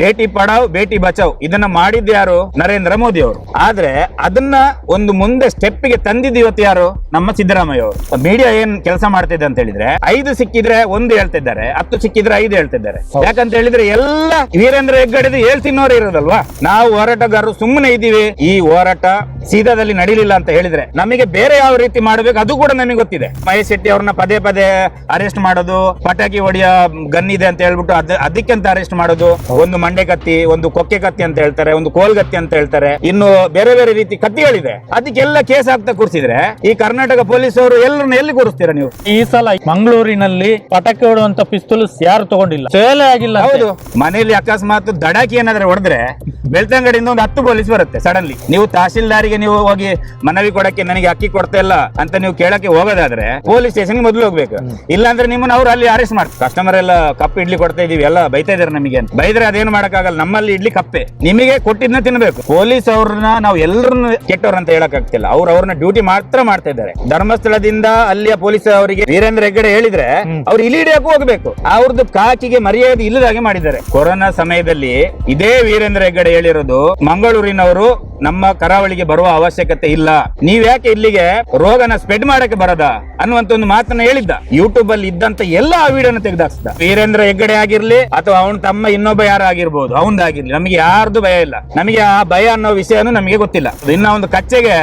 ಬೇಟಿ ಪಡಾವ್ ಭೇಟಿ ಬಚಾವ್. ಇದನ್ನ ಮಾಡಿದ್ ಯಾರು? ನರೇಂದ್ರ ಮೋದಿ ಅವರು. ಆದ್ರೆ ಅದನ್ನ ಒಂದು ಮುಂದೆ ಸ್ಟೆಪ್ಗೆ ತಂದಿದ್ದು ಇವತ್ತು ಯಾರು? ನಮ್ಮ ಸಿದ್ದರಾಮಯ್ಯ ಅವರು. ಮೀಡಿಯಾ ಏನ್ ಕೆಲಸ ಮಾಡ್ತಿದೆ ಅಂತ ಹೇಳಿದ್ರೆ ಐದು ಸಿಕ್ಕಿದ್ರೆ ಒಂದು ಹೇಳ್ತಿದ್ದಾರೆ ಹತ್ತು ಸಿಕ್ಕಿದ್ರೆ ಐದು ಹೇಳ್ತಿದ್ದಾರೆ. ಯಾಕಂತ ಹೇಳಿದ್ರೆ ಎಲ್ಲ ವೀರೇಂದ್ರ ಹೆಗ್ಗಡೆದು ಹೇಳ್ತಿನ್ನೋರು ಇರೋದಲ್ವಾ? ನಾವು ಹೋರಾಟಗಾರರು ಸುಮ್ಮನೆ ಇದ್ದೀವಿ ಈ ಹೋರಾಟ ಸೀದಾದಲ್ಲಿ ನಡೀಲಿಲ್ಲ ಅಂತ ಹೇಳಿದ್ರೆ ನಮಗೆ ಬೇರೆ ಯಾವ ರೀತಿ ಮಾಡಬೇಕು ಅದು ಕೂಡ ನಮಗೆ ಗೊತ್ತಿದೆ. ಮಹೇಶ್ ಶೆಟ್ಟಿ ಅವ್ರನ್ನ ಪದೇ ಪದೇ ಅರೆಸ್ಟ್ ಮಾಡೋದು ಪಟಾಕಿ ಹೊಡಿಯ ಗನ್ ಇದೆ ಅಂತ ಹೇಳ್ಬಿಟ್ಟು ಅದಕ್ಕೆ ಅದಕ್ಕೆಂತ ಅರೆಸ್ಟ್ ಮಾಡೋದು? ಒಂದು ಮಂಡೆ ಕತ್ತಿ ಒಂದು ಕೊಕ್ಕೆ ಕತ್ತಿ ಅಂತ ಹೇಳ್ತಾರೆ ಒಂದು ಕೋಲ್ಗತ್ತಿ ಅಂತ ಹೇಳ್ತಾರೆ. ಇನ್ನು ಬೇರೆ ಬೇರೆ ರೀತಿ ಕತ್ತಿಗಳಿದೆ. ಅದಕ್ಕೆಲ್ಲ ಕೇಸ್ ಆಗ್ತಾ ಕೂರಿಸಿದ್ರೆ ಈ ಕರ್ನಾಟಕ ಪೊಲೀಸ್ ಅವರು ಎಲ್ಲರನ್ನ ಎಲ್ಲಿ ಕೂರಿಸ್ತೀರಾ ನೀವು? ಈ ಸಲ ಮಂಗಳೂರಿನಲ್ಲಿ ಪಟಾಕಿ ಹೊಡುವಂತ ಪಿಸ್ತೂಲ್ಸ್ ಯಾರು ತಗೊಂಡಿಲ್ಲ. ಸೇಲೆ ಆಗಿಲ್ಲ ಹೌದು. ಮನೆಯಲ್ಲಿ ಅಕಸ್ಮಾತ್ ದಡಾಕಿ ಏನಾದ್ರೆ ಹೊಡೆದ್ರೆ ಬೆಳ್ತಂಗಡಿಯಿಂದ ಒಂದು ಹತ್ತು ಪೊಲೀಸ್ ಬರುತ್ತೆ ಸಡನ್ಲಿ ನೀವು ತಹಶೀಲ್ದಾರಿಗೆ ನೀವು ಹೋಗಿ ಮನವಿ ಕೊಡಕ್ಕೆ ನನಗೆ ಅಕ್ಕಿ ಕೊಡ್ತಾ ಇಲ್ಲ ಅಂತ ನೀವು ಕೇಳಕ್ಕೆ ಹೋಗೋದಾದ್ರೆ ಪೊಲೀಸ್ ಸ್ಟೇಷನ್ ಮೊದಲು ಹೋಗ್ಬೇಕು. ಇಲ್ಲಾಂದ್ರೆ ನಿಮ್ಮನ್ನ ಅವ್ರು ಅಲ್ಲಿ ಅರೆಸ್ಟ್ ಮಾಡ್ತಾರೆ. ಕಸ್ಟಮರ್ ಎಲ್ಲ ಕಪ್ ಇಡ್ಲಿ ಕೊಡ್ತಾ ಇದೀವಿ ಎಲ್ಲ ಬೈತಾ ಇದಾರೆ ನಮಗೆ ಬೈದ್ರೆ ಅದೇನು ಮಾಡಕ್ಕಾಗಲ್ಲ. ನಮ್ಮಲ್ಲಿ ಇಡ್ಲಿ ಕಪ್ಪೆ ನಿಮಗೆ ಕೊಟ್ಟಿದ್ನ ತಿನ್ಬೇಕು. ಪೊಲೀಸ್ ಅವ್ರನ್ನ ನಾವು ಎಲ್ಲರನ್ನ ಕೆಟ್ಟವ್ರ ಅಂತ ಹೇಳಕ್ ಆಗ್ತಿಲ್ಲ ಅವ್ರು ಅವ್ರನ್ನ ಡ್ಯೂಟಿ ಮಾತ್ರ ಮಾಡ್ತಾ ಇದ್ದಾರೆ. ಧರ್ಮಸ್ಥಳದಿಂದ ಅಲ್ಲಿಯ ಪೊಲೀಸ್ ಅವರಿಗೆ ವೀರೇಂದ್ರ ಹೆಗ್ಗಡೆ ಹೇಳಿದ್ರೆ ಅವ್ರು ಇಲ್ಲಿ ಹಿಡಿಯಕ್ಕೂ ಹೋಗ್ಬೇಕು. ಅವ್ರದ್ದು ಕಾಕಿಗೆ ಮರ್ಯಾದೆ ಇಲ್ಲದಾಗೆ ಮಾಡಿದ್ದಾರೆ. ಕೊರೋನಾ ಸಮಯದಲ್ಲಿ ಇದೇ ವೀರೇಂದ್ರ ಹೆಗ್ಗಡೆ ಹೇಳಿರೋದು ಮಂಗಳೂರಿನವರು ನಮ್ಮ ಕರಾವಳಿಗೆ ಬರುವ ಅವಶ್ಯಕತೆ ಇಲ್ಲ. ನೀವ್ಯಾಕೆ ಇಲ್ಲಿಗೆ ರೋಗನ ಸ್ಪ್ರೆಡ್ ಮಾಡಕ್ಕೆ ಬರದ? ಅನ್ನುವಂತ ಒಂದು ಮಾತನ್ನ ಹೇಳಿದ್ದ. ಯೂಟ್ಯೂಬ್ ಅಲ್ಲಿ ಇದ್ದಂತ ಎಲ್ಲ ಆ ವಿಡಿಯೋನ ತೆಗೆದಾಕ್ಸಿದ. ವೀರೇಂದ್ರ ಹೆಗ್ಗಡೆ ಆಗಿರ್ಲಿ ಅಥವಾ ಅವನ ತಮ್ಮ ಇನ್ನೊಬ್ಬ ಯಾರು ಆಗಿರ್ಬೋದು, ಅವನದಾಗಿರ್ಲಿ. ನಮಗೆ ಯಾರ್ದು ಭಯ ಇಲ್ಲ. ನಮಗೆ ಆ ಭಯ ಅನ್ನೋ ವಿಷಯನೂ ನಮಗೆ ಗೊತ್ತಿಲ್ಲ. ಇನ್ನ ಒಂದು ಕಚ್ಚೆಗೆ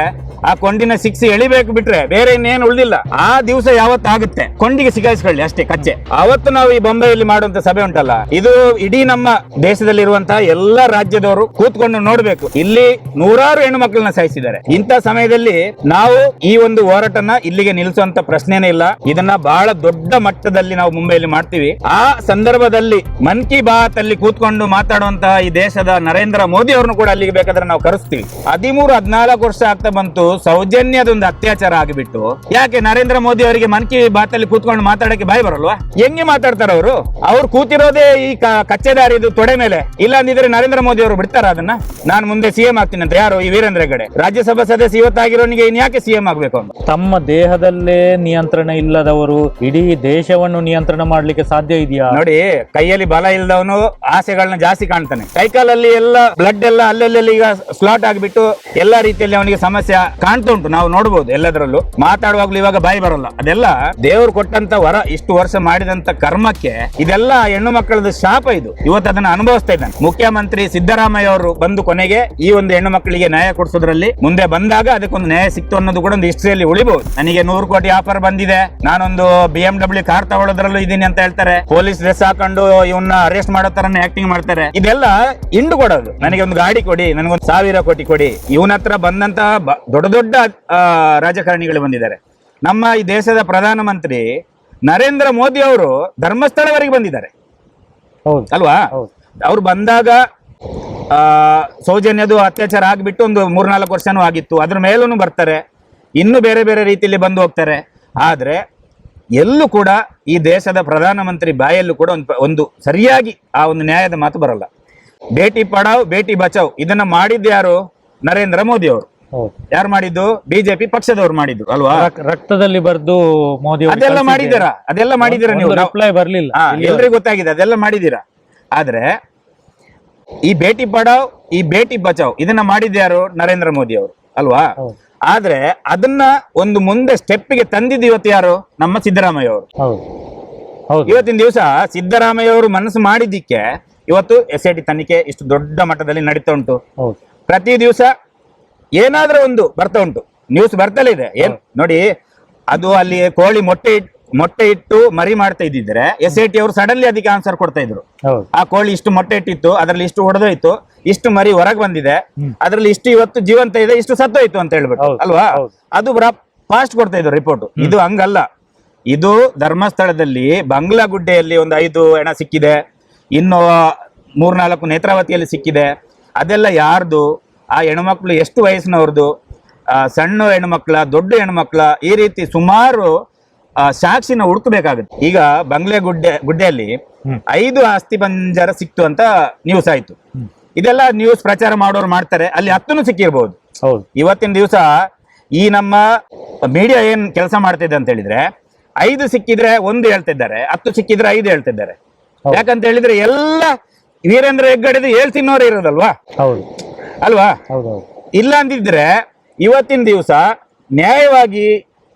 ಆ ಕೊಂಡಿನ ಸಿಕ್ಸಿ ಎಳಿಬೇಕು ಬಿಟ್ರೆ ಬೇರೆ ಇನ್ನೇನು ಉಳಿದಿಲ್ಲ. ಆ ದಿವಸ ಯಾವತ್ತಾಗುತ್ತೆ ಕೊಂಡಿಗೆ ಸಿಗಾಯಿಸ್ಕೊಳ್ಳಿ ಅಷ್ಟೇ, ಕಚ್ಚೆ. ಅವತ್ತು ನಾವು ಈ ಬೊಂಬೆಯಲ್ಲಿ ಮಾಡುವಂತ ಸಭೆ ಉಂಟಲ್ಲ, ಇದು ಇಡೀ ನಮ್ಮ ದೇಶದಲ್ಲಿರುವಂತಹ ಎಲ್ಲಾ ರಾಜ್ಯದವರು ಕೂತ್ಕೊಂಡು ನೋಡ್ಬೇಕು. ಇಲ್ಲಿ ನೂರಾರು ಹೆಣ್ಣು ಮಕ್ಕಳನ್ನ ಸಾಯಿಸಿದ್ದಾರೆ. ಇಂಥ ಸಮಯದಲ್ಲಿ ನಾವು ಈ ಒಂದು ಹೋರಾಟನ ಇಲ್ಲಿಗೆ ನಿಲ್ಲಿಸುವಂತ ಪ್ರಶ್ನೆನೇ ಇಲ್ಲ. ಇದನ್ನ ಬಹಳ ದೊಡ್ಡ ಮಟ್ಟದಲ್ಲಿ ನಾವು ಮುಂಬೈಯಲ್ಲಿ ಮಾಡ್ತೀವಿ. ಆ ಸಂದರ್ಭದಲ್ಲಿ ಮನ್ ಕಿ ಬಾತ್ ಅಲ್ಲಿ ಕೂತ್ಕೊಂಡು ಮಾತಾಡುವಂತಹ ಈ ದೇಶದ ನರೇಂದ್ರ ಮೋದಿ ಅವ್ರನ್ನು ಕೂಡ ಅಲ್ಲಿಗೆ ಬೇಕಾದ್ರೆ ನಾವು ಕರೆಸ್ತೀವಿ. ಹದಿಮೂರು, ಹದಿನಾಲ್ಕು ವರ್ಷ ಆಗ್ತಾ ಬಂತು. ಸೌಜನ್ಯದೊಂದು ಅತ್ಯಾಚಾರ ಆಗಿಬಿಟ್ಟು ಯಾಕೆ ನರೇಂದ್ರ ಮೋದಿ ಅವರಿಗೆ ಮನ್ ಕಿ ಬಾತ್ ಅಲ್ಲಿ ಕೂತ್ಕೊಂಡು ಮಾತಾಡಕ್ಕೆ ಬಾಯ್ ಬರಲ್ವಾ? ಹೆಂಗೆ ಮಾತಾಡ್ತಾರ ಅವರು? ಅವ್ರು ಕೂತಿರೋದೇ ಈ ಕಚ್ಚೆದಾರಿ ಕಚ್ಚೆದಾರಿದು ತೊಡೆ ಮೇಲೆ. ಇಲ್ಲ ಅಂದಿದ್ರೆ ನರೇಂದ್ರ ಮೋದಿ ಅವರು ಬಿಡ್ತಾರ ಅದನ್ನ? ನಾನು ಮುಂದೆ ಸಿಎಂ ಆಗ್ತೀನಿ ಅಂತ. ಯಾರು? ಈ ವೀರೇಂದ್ರ ಹೆಗಡೆ. ರಾಜ್ಯಸಭಾ ಸದಸ್ಯ ಇವತ್ತಾಗಿರೋನಿಗೆ ಇನ್ ಯಾಕೆ ಸಿಎಂ ಆಗ್ಬೇಕು ಅಂತ? ತಮ್ಮ ದೇಹದಲ್ಲೇ ನಿಯಂತ್ರಣ ಇಲ್ಲದವರು ಇಡೀ ದೇಶವನ್ನು ನಿಯಂತ್ರಣ ಮಾಡ್ಲಿಕ್ಕೆ ಸಾಧ್ಯ ಇದೆಯಾ? ನೋಡಿ ಕೈಯಲ್ಲಿ ಬಲ ಇಲ್ಲದವನು ಆಸೆಗಳನ್ನ ಜಾಸ್ತಿ ಕಾಣ್ತಾನೆ. ಕೈಕಾಲಲ್ಲಿ ಎಲ್ಲ ಬ್ಲಡ್ ಎಲ್ಲ ಅಲ್ಲಲ್ಲಿ ಈಗ ಸ್ಲಾಟ್ ಆಗಿಬಿಟ್ಟು ಎಲ್ಲಾ ರೀತಿಯಲ್ಲಿ ಅವನಿಗೆ ಸಮಸ್ಯೆ ಕಾಣ್ತಾ ಉಂಟು, ನಾವು ನೋಡಬಹುದು ಎಲ್ಲದರಲ್ಲೂ. ಮಾತಾಡುವಾಗ್ಲೂ ಇವಾಗ ಬಾಯಿ ಬರಲ್ಲ. ಅದೆಲ್ಲ ದೇವರು ಕೊಟ್ಟಂತ ವರ, ಇಷ್ಟು ವರ್ಷ ಮಾಡಿದಂತ ಕರ್ಮಕ್ಕೆ ಇದೆಲ್ಲ ಹೆಣ್ಣು ಮಕ್ಕಳದ ಶಾಪ ಇದು. ಇವತ್ತು ಅದನ್ನ ಅನುಭವಿಸ್ತಾ ಇದ್ದಾನೆ. ಮುಖ್ಯಮಂತ್ರಿ ಸಿದ್ದರಾಮಯ್ಯ ಅವರು ಬಂದು ಕೊನೆಗೆ ಈ ಒಂದು ಹೆಣ್ಣು ಮಕ್ಕಳಿಗೆ ನ್ಯಾಯ ಕೊಡಿಸೋದ್ರಲ್ಲಿ ಮುಂದೆ ಬಂದಾಗ ಅದಕ್ಕೊಂದು ನ್ಯಾಯ ಸಿಕ್ತು ಅನ್ನೋದು ಕೂಡ ಒಂದು ಹಿಸ್ಟ್ರಿಯಲ್ಲಿ ಉಳಿಬಹುದು ನನಗೆ ನೂರು ಕೋಟಿ ಆಫರ್ ಬಂದಿದೆ. ನಾನೊಂದು ಬಿ ಎಂ ಡಬ್ಲ್ಯೂ ಕಾರ್ ತಗೊಳ್ಳೋದ್ರಲ್ಲೂ ಇದೀನಿ ಅಂತ ಹೇಳ್ತಾರೆ. ಪೊಲೀಸ್ ಡ್ರೆಸ್ ಹಾಕೊಂಡು ಇವನ್ನ ಅರೆಸ್ಟ್ ಮಾಡೋ ತರನೇ ಆಕ್ಟಿಂಗ್ ಮಾಡ್ತಾರೆ. ಇದೆಲ್ಲ ಇಂಡು ಕೊಡೋದು. ನನಗೆ ಒಂದು ಗಾಡಿ ಕೊಡಿ, ನನಗೊಂದು ಸಾವಿರ ಕೋಟಿ ಕೊಡಿ. ಇವನ ಹತ್ರ ಬಂದಂತ ದೊಡ್ಡ ದೊಡ್ಡ ದೊಡ್ಡ ರಾಜಕಾರಣಿಗಳು ಬಂದಿದ್ದಾರೆ. ನಮ್ಮ ಈ ದೇಶದ ಪ್ರಧಾನಮಂತ್ರಿ ನರೇಂದ್ರ ಮೋದಿ ಅವರು ಧರ್ಮಸ್ಥಳವರೆಗೆ ಬಂದಿದ್ದಾರೆ. ಅಲ್ವಾ. ಅವ್ರು ಬಂದಾಗ ಸೌಜನ್ಯದು ಅತ್ಯಾಚಾರ ಆಗಿಬಿಟ್ಟು ಒಂದು ಮೂರ್ನಾಲ್ಕು ವರ್ಷನೂ ಆಗಿತ್ತು. ಅದ್ರ ಮೇಲೂ ಬರ್ತಾರೆ. ಇನ್ನು ಬೇರೆ ಬೇರೆ ರೀತಿಯಲ್ಲಿ ಬಂದು ಹೋಗ್ತಾರೆ. ಆದರೆ ಎಲ್ಲೂ ಕೂಡ ಈ ದೇಶದ ಪ್ರಧಾನಮಂತ್ರಿ ಬಾಯಲ್ಲೂ ಕೂಡ ಒಂದು ಒಂದು ಸರಿಯಾಗಿ ಆ ಒಂದು ನ್ಯಾಯದ ಮಾತು ಬರಲ್ಲ. ಭೇಟಿ ಪಡಾವ್ ಭೇಟಿ ಬಚಾವ್ ಇದನ್ನ ಮಾಡಿದ್ದು ಯಾರು ನರೇಂದ್ರ ಮೋದಿ ಅವರು. ಯಾರು ಮಾಡಿದ್ದು? ಬಿಜೆಪಿ ಪಕ್ಷದವ್ರು ಮಾಡಿದ್ದು ಅಲ್ವಾ? ರಕ್ತದಲ್ಲಿ ಬರ್ದು ಮೋದಿ ಅದೆಲ್ಲ ಮಾಡಿದಿರಾ ಮಾಡಿದ್ದೀರಾ? ಅದೆಲ್ಲ ಮಾಡಿದ್ದೀರಾ ನೀವು? ರಿಪ್ಲೈ ಬರ್ಲಿಲ್ಲ ಎಲ್ರಿಗೂ ಗೊತ್ತಾಗಿದೆ ಅದೆಲ್ಲ ಮಾಡಿದ್ದೀರಾ? ಆದ್ರೆ ಈ ಭೇಟಿ ಪಡಾವ್ ಈ ಬೇಟಿ ಬಚಾವ್ ಇದನ್ನ ಮಾಡಿದ್ದು ಯಾರು? ನರೇಂದ್ರ ಮೋದಿ ಅವರು ಅಲ್ವಾ. ಆದ್ರೆ ಅದನ್ನ ಒಂದು ಮುಂದೆ ಸ್ಟೆಪ್ಗೆ ತಂದಿದ್ದು ಇವತ್ತು ಯಾರು? ನಮ್ಮ ಸಿದ್ದರಾಮಯ್ಯ ಅವರು. ಇವತ್ತಿನ ದಿವಸ ಸಿದ್ದರಾಮಯ್ಯ ಅವರು ಮನಸ್ಸು ಮಾಡಿದ್ದಕ್ಕೆ ಇವತ್ತು ಎಸ್ ಐ ಟಿ ತನಿಖೆ ಇಷ್ಟು ದೊಡ್ಡ ಮಟ್ಟದಲ್ಲಿ ನಡೀತಾ ಉಂಟು. ಪ್ರತಿ ದಿವಸ ಏನಾದ್ರೂ ಒಂದು ಬರ್ತಾ ಉಂಟು. ನ್ಯೂಸ್ ಬರ್ತಲೇ ಇದೆ. ಏನ್ ನೋಡಿ ಅದು ಅಲ್ಲಿ ಕೋಳಿ ಮೊಟ್ಟೆ ಮೊಟ್ಟೆ ಇಟ್ಟು ಮರಿ ಮಾಡ್ತಾ ಇದ್ದಿದ್ರೆ ಎಸ್ ಐ ಟಿ ಅವರು ಸಡನ್ಲಿ ಅದಕ್ಕೆ ಆನ್ಸರ್ ಕೊಡ್ತಾ ಇದ್ರು. ಆ ಕೋಳಿ ಇಷ್ಟು ಮೊಟ್ಟೆ ಇಟ್ಟಿತ್ತು ಅದ್ರಲ್ಲಿ ಇಷ್ಟು ಹೊಡೆದೋಯ್ತು ಇಷ್ಟು ಮರಿ ಹೊರಗೆ ಬಂದಿದೆ ಅದ್ರಲ್ಲಿ ಇಷ್ಟು ಇವತ್ತು ಜೀವಂತ ಇದೆ ಇಷ್ಟು ಸತ್ತೋಯ್ತು ಅಂತ ಹೇಳ್ಬಿಟ್ಟು ಅಲ್ವಾ. ಅದು ಫಾಸ್ಟ್ ಕೊಡ್ತಾ ಇದ್ರು ರಿಪೋರ್ಟ್ ಇದು ಹಂಗಲ್ಲ. ಇದು ಧರ್ಮಸ್ಥಳದಲ್ಲಿ ಬಂಗ್ಲಾಗುಡ್ಡೆಯಲ್ಲಿ ಒಂದು ಐದು ಹೆಣ ಸಿಕ್ಕಿದೆ ಇನ್ನು ಮೂರ್ನಾಲ್ಕು ನೇತ್ರಾವತಿಯಲ್ಲಿ ಸಿಕ್ಕಿದೆ ಅದೆಲ್ಲ ಯಾರ್ದು? ಆ ಹೆಣ್ಮಕ್ಳು ಎಷ್ಟು ವಯಸ್ಸಿನವ್ರದ್ದು ಆ, ಸಣ್ಣ ಹೆಣ್ಮಕ್ಳ ದೊಡ್ಡ ಹೆಣ್ಮಕ್ಳ ಈ ರೀತಿ ಸುಮಾರು ಆ, ಸಾಕ್ಷಿನ ಹುಡುಕಬೇಕಾಗುತ್ತೆ. ಈಗ ಬಂಗ್ಲೆ ಗುಡ್ಡೆ ಗುಡ್ಡೆಯಲ್ಲಿ ಐದು ಆಸ್ತಿ ಬಂಜಾರ ಸಿಕ್ತು ಅಂತ ನ್ಯೂಸ್ ಆಯ್ತು. ಇದೆಲ್ಲ ನ್ಯೂಸ್ ಪ್ರಚಾರ ಮಾಡೋರು ಮಾಡ್ತಾರೆ. ಅಲ್ಲಿ ಹತ್ತನು ಸಿಕ್ಕಿರ್ಬೋದು. ಹೌದು. ಇವತ್ತಿನ ದಿವಸ ಈ ನಮ್ಮ ಮೀಡಿಯಾ ಏನ್ ಕೆಲಸ ಮಾಡ್ತಿದೆ ಅಂತ ಹೇಳಿದ್ರೆ ಐದು ಸಿಕ್ಕಿದ್ರೆ ಒಂದು ಹೇಳ್ತಿದ್ದಾರೆ ಹತ್ತು ಸಿಕ್ಕಿದ್ರೆ ಐದು ಹೇಳ್ತಿದ್ದಾರೆ. ಯಾಕಂತ ಹೇಳಿದ್ರೆ ಎಲ್ಲ ವೀರೇಂದ್ರ ಹೆಗ್ಗಡೆದು ಹೇಳ್ತಿನ್ನೋರು ತಿನ್ನೋರೇ ಇರೋದಲ್ವಾ? ಹೌದು. ಅಲ್ವಾ? ಹೌದೌದು. ಇಲ್ಲ ಅಂದಿದ್ರೆ ಇವತ್ತಿನ ದಿವಸ ನ್ಯಾಯವಾಗಿ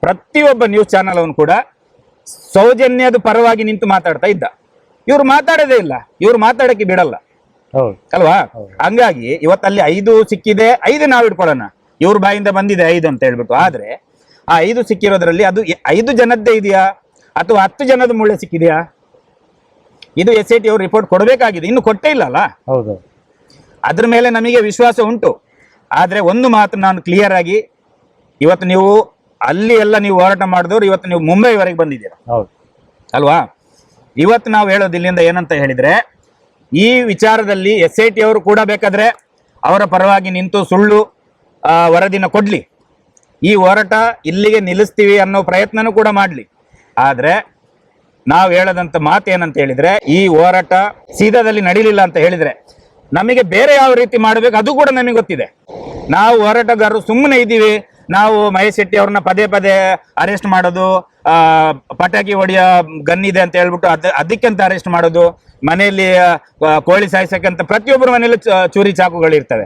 ಪ್ರತಿಯೊಬ್ಬ ನ್ಯೂಸ್ ಚಾನೆಲ್ ಅವನು ಕೂಡ ಸೌಜನ್ಯದ ಪರವಾಗಿ ನಿಂತು ಮಾತಾಡ್ತಾ ಇದ್ದ. ಇವ್ರು ಮಾತಾಡೋದೇ ಇಲ್ಲ. ಇವ್ರು ಮಾತಾಡಕ್ಕೆ ಬಿಡಲ್ಲ. ಅಲ್ವಾ? ಹಂಗಾಗಿ ಇವತ್ತಲ್ಲಿ ಐದು ಸಿಕ್ಕಿದೆ ಐದು ನಾವು ಇಟ್ಕೊಳ್ಳೋಣ. ಇವ್ರ ಬಾಯಿಂದ ಬಂದಿದೆ ಐದು ಅಂತ ಹೇಳ್ಬಿಟ್ಟು. ಆದ್ರೆ ಆ ಐದು ಸಿಕ್ಕಿರೋದ್ರಲ್ಲಿ ಅದು ಐದು ಜನದ್ದೇ ಇದೆಯಾ? ಅಥವಾ ಹತ್ತು ಜನದ ಮುಳ್ಳೆ ಸಿಕ್ಕಿದೆಯಾ? ಇದು ಎಸ್ ಐ ಟಿ ಅವ್ರು ರಿಪೋರ್ಟ್ ಕೊಡಬೇಕಾಗಿದೆ. ಇನ್ನು ಕೊಟ್ಟೇ ಇಲ್ಲ ಅಲ್ಲ? ಹೌದು. ಅದ್ರ ಮೇಲೆ ನಮಗೆ ವಿಶ್ವಾಸ ಉಂಟು. ಆದರೆ ಒಂದು ಮಾತು ನಾನು ಕ್ಲಿಯರ್ ಆಗಿ ಇವತ್ತು ನೀವು ಅಲ್ಲಿ ಎಲ್ಲ ನೀವು ಹೋರಾಟ ಮಾಡಿದವರು ಇವತ್ತು ನೀವು ಮುಂಬೈವರೆಗೆ ಬಂದಿದ್ದೀರಾ. ಹೌದು. ಅಲ್ವಾ? ಇವತ್ತು ನಾವು ಹೇಳೋದು ಇಲ್ಲಿಂದ ಏನಂತ ಹೇಳಿದ್ರೆ ಈ ವಿಚಾರದಲ್ಲಿ ಎಸ್ ಐ ಟಿ ಅವರು ಕೂಡ ಬೇಕಾದ್ರೆ ಅವರ ಪರವಾಗಿ ನಿಂತು ಸುಳ್ಳು ವರದಿನ ಕೊಡ್ಲಿ. ಈ ಹೋರಾಟ ಇಲ್ಲಿಗೆ ನಿಲ್ಲಿಸ್ತೀವಿ ಅನ್ನೋ ಪ್ರಯತ್ನನೂ ಕೂಡ ಮಾಡಲಿ. ಆದರೆ ನಾವು ಹೇಳದಂತ ಮಾತು ಏನಂತ ಹೇಳಿದ್ರೆ ಈ ಹೋರಾಟ ಸೀದಾದಲ್ಲಿ ನಡೀಲಿಲ್ಲ ಅಂತ ಹೇಳಿದ್ರೆ ನಮಗೆ ಬೇರೆ ಯಾವ ರೀತಿ ಮಾಡಬೇಕು ಅದು ಕೂಡ ನಮಗೆ ಗೊತ್ತಿದೆ. ನಾವು ಹೋರಾಟಗಾರರು ಸುಮ್ಮನೆ ಇದ್ದೀವಿ. ನಾವು ಮಹೇಶ್ ಶೆಟ್ಟಿ ಅವ್ರನ್ನ ಪದೇ ಪದೇ ಅರೆಸ್ಟ್ ಮಾಡೋದು ಪಟಾಕಿ ಹೊಡೆಯ ಗನ್ ಇದೆ ಅಂತ ಹೇಳ್ಬಿಟ್ಟು ಅದ, ಅದಕ್ಕೆಂತ ಅರೆಸ್ಟ್ ಮಾಡೋದು, ಮನೆಯಲ್ಲಿ ಕೋಳಿ ಸಾಯಿಸಕ್ಕಂತ ಪ್ರತಿಯೊಬ್ಬರ ಮನೆಯಲ್ಲಿ ಚೂರಿ ಚಾಕುಗಳು ಇರ್ತವೆ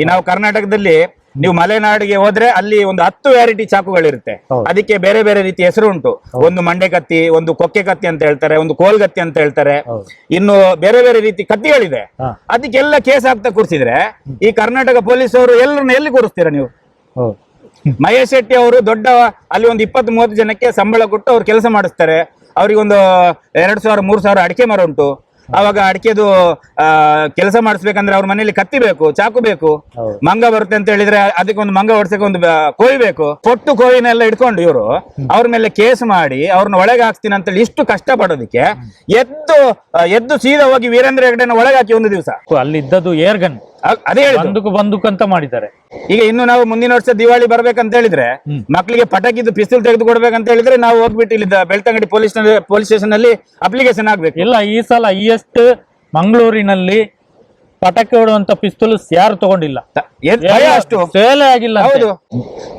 ಈ ನಾವು ಕರ್ನಾಟಕದಲ್ಲಿ ನೀವು ಮಲೆನಾಡಿಗೆ ಹೋದ್ರೆ ಅಲ್ಲಿ ಒಂದು ಹತ್ತು ವೆರೈಟಿ ಚಾಕುಗಳಿರುತ್ತೆ. ಅದಕ್ಕೆ ಬೇರೆ ಬೇರೆ ರೀತಿ ಹೆಸರು ಉಂಟು. ಒಂದು ಮಂಡೆ ಕತ್ತಿ ಒಂದು ಕೊಕ್ಕೆ ಕತ್ತಿ ಅಂತ ಹೇಳ್ತಾರೆ ಒಂದು ಕೋಲ್ಗತ್ತಿ ಅಂತ ಹೇಳ್ತಾರೆ. ಇನ್ನು ಬೇರೆ ಬೇರೆ ರೀತಿ ಕತ್ತಿಗಳಿದೆ. ಅದಕ್ಕೆಲ್ಲ ಕೇಸ್ ಆಗ್ತಾ ಕೂರಿಸಿದ್ರೆ ಈ ಕರ್ನಾಟಕ ಪೊಲೀಸ್ ಅವರು ಎಲ್ಲರನ್ನ ಎಲ್ಲಿ ಕೂರಿಸ್ತೀರಾ ನೀವು? ಮಹೇಶ್ ಶೆಟ್ಟಿ ಅವರು ದೊಡ್ಡ ಅಲ್ಲಿ ಒಂದು ಇಪ್ಪತ್ತು ಮೂವತ್ತು ಜನಕ್ಕೆ ಸಂಬಳ ಕೊಟ್ಟು ಅವ್ರು ಕೆಲಸ ಮಾಡಿಸ್ತಾರೆ. ಅವ್ರಿಗೊಂದು ಎರಡು ಸಾವಿರ ಮೂರು ಸಾವಿರ ಅಡಿಕೆ ಮರ ಉಂಟು. ಅವಾಗ ಅಡಿಕೆದು ಕೆಲಸ ಮಾಡಿಸ್ಬೇಕಂದ್ರೆ ಅವ್ರ ಮನೇಲಿ ಕತ್ತಿ ಬೇಕು ಚಾಕು ಬೇಕು ಮಂಗ ಬರುತ್ತೆ ಅಂತ ಹೇಳಿದ್ರೆ ಅದಕ್ಕೆ ಒಂದು ಮಂಗ ಹೊಡ್ಸಕ್ಕೆ ಒಂದು ಕೋಯಿ ಬೇಕು. ಕೊಟ್ಟು ಕೋಯಿನೆಲ್ಲ ಇಟ್ಕೊಂಡು ಇವರು ಅವ್ರ ಮೇಲೆ ಕೇಸ್ ಮಾಡಿ ಅವ್ರನ್ನ ಒಳಗೆ ಹಾಕ್ತೀನಿ ಅಂತೇಳಿ ಇಷ್ಟು ಕಷ್ಟ ಪಡೋದಕ್ಕೆ ಎದ್ದು ಎದ್ದು ಸೀದಾ ಹೋಗಿ ವೀರೇಂದ್ರ ಹೆಗ್ಡೆನ ಒಳಗೆ ಹಾಕಿ ಒಂದು ದಿವಸ. ಅಲ್ಲಿ ಇದ್ದದ್ದು ಏರ್ ಗನ್ ಅದೇ ಹೇಳಿದ್ದು. ಬಂದೂಕು ಬಂದೂಕು ಅಂತ ಮಾಡಿದ್ದಾರೆ. ಈಗ ಇನ್ನು ನಾವು ಮುಂದಿನ ವರ್ಷ ದಿವಾಳಿ ಬರ್ಬೇಕಂತ ಹೇಳಿದ್ರೆ ಮಕ್ಕಳಿಗೆ ಪಟಾಕಿದ್ದು ಪಿಸ್ತೂಲ್ ತೆಗೆದು ಕೊಡ್ಬೇಕಂತ ಹೇಳಿದ್ರೆ ನಾವು ಹೋಗ್ಬಿಟ್ಟು ಇಲ್ಲಿ ಬೆಳ್ತಂಗಡಿ ಪೊಲೀಸ್ ಪೊಲೀಸ್ ಸ್ಟೇಷನ್ ಅಲ್ಲಿ ಅಪ್ಲಿಕೇಶನ್ ಆಗ್ಬೇಕು. ಇಲ್ಲ ಈ ಸಲ ಹೈಯೆಸ್ಟ್ ಮಂಗಳೂರಿನಲ್ಲಿ ಪಟಾಕಿ ಹೊಡುವಂತ ಪಿಸ್ತೂಲ್ ಯಾರು ತಗೊಂಡಿಲ್ಲ. ಏನ್ ಭಯ ಅಷ್ಟು. ಸೇಲೆ ಆಗಿಲ್ಲ ಹೌದು.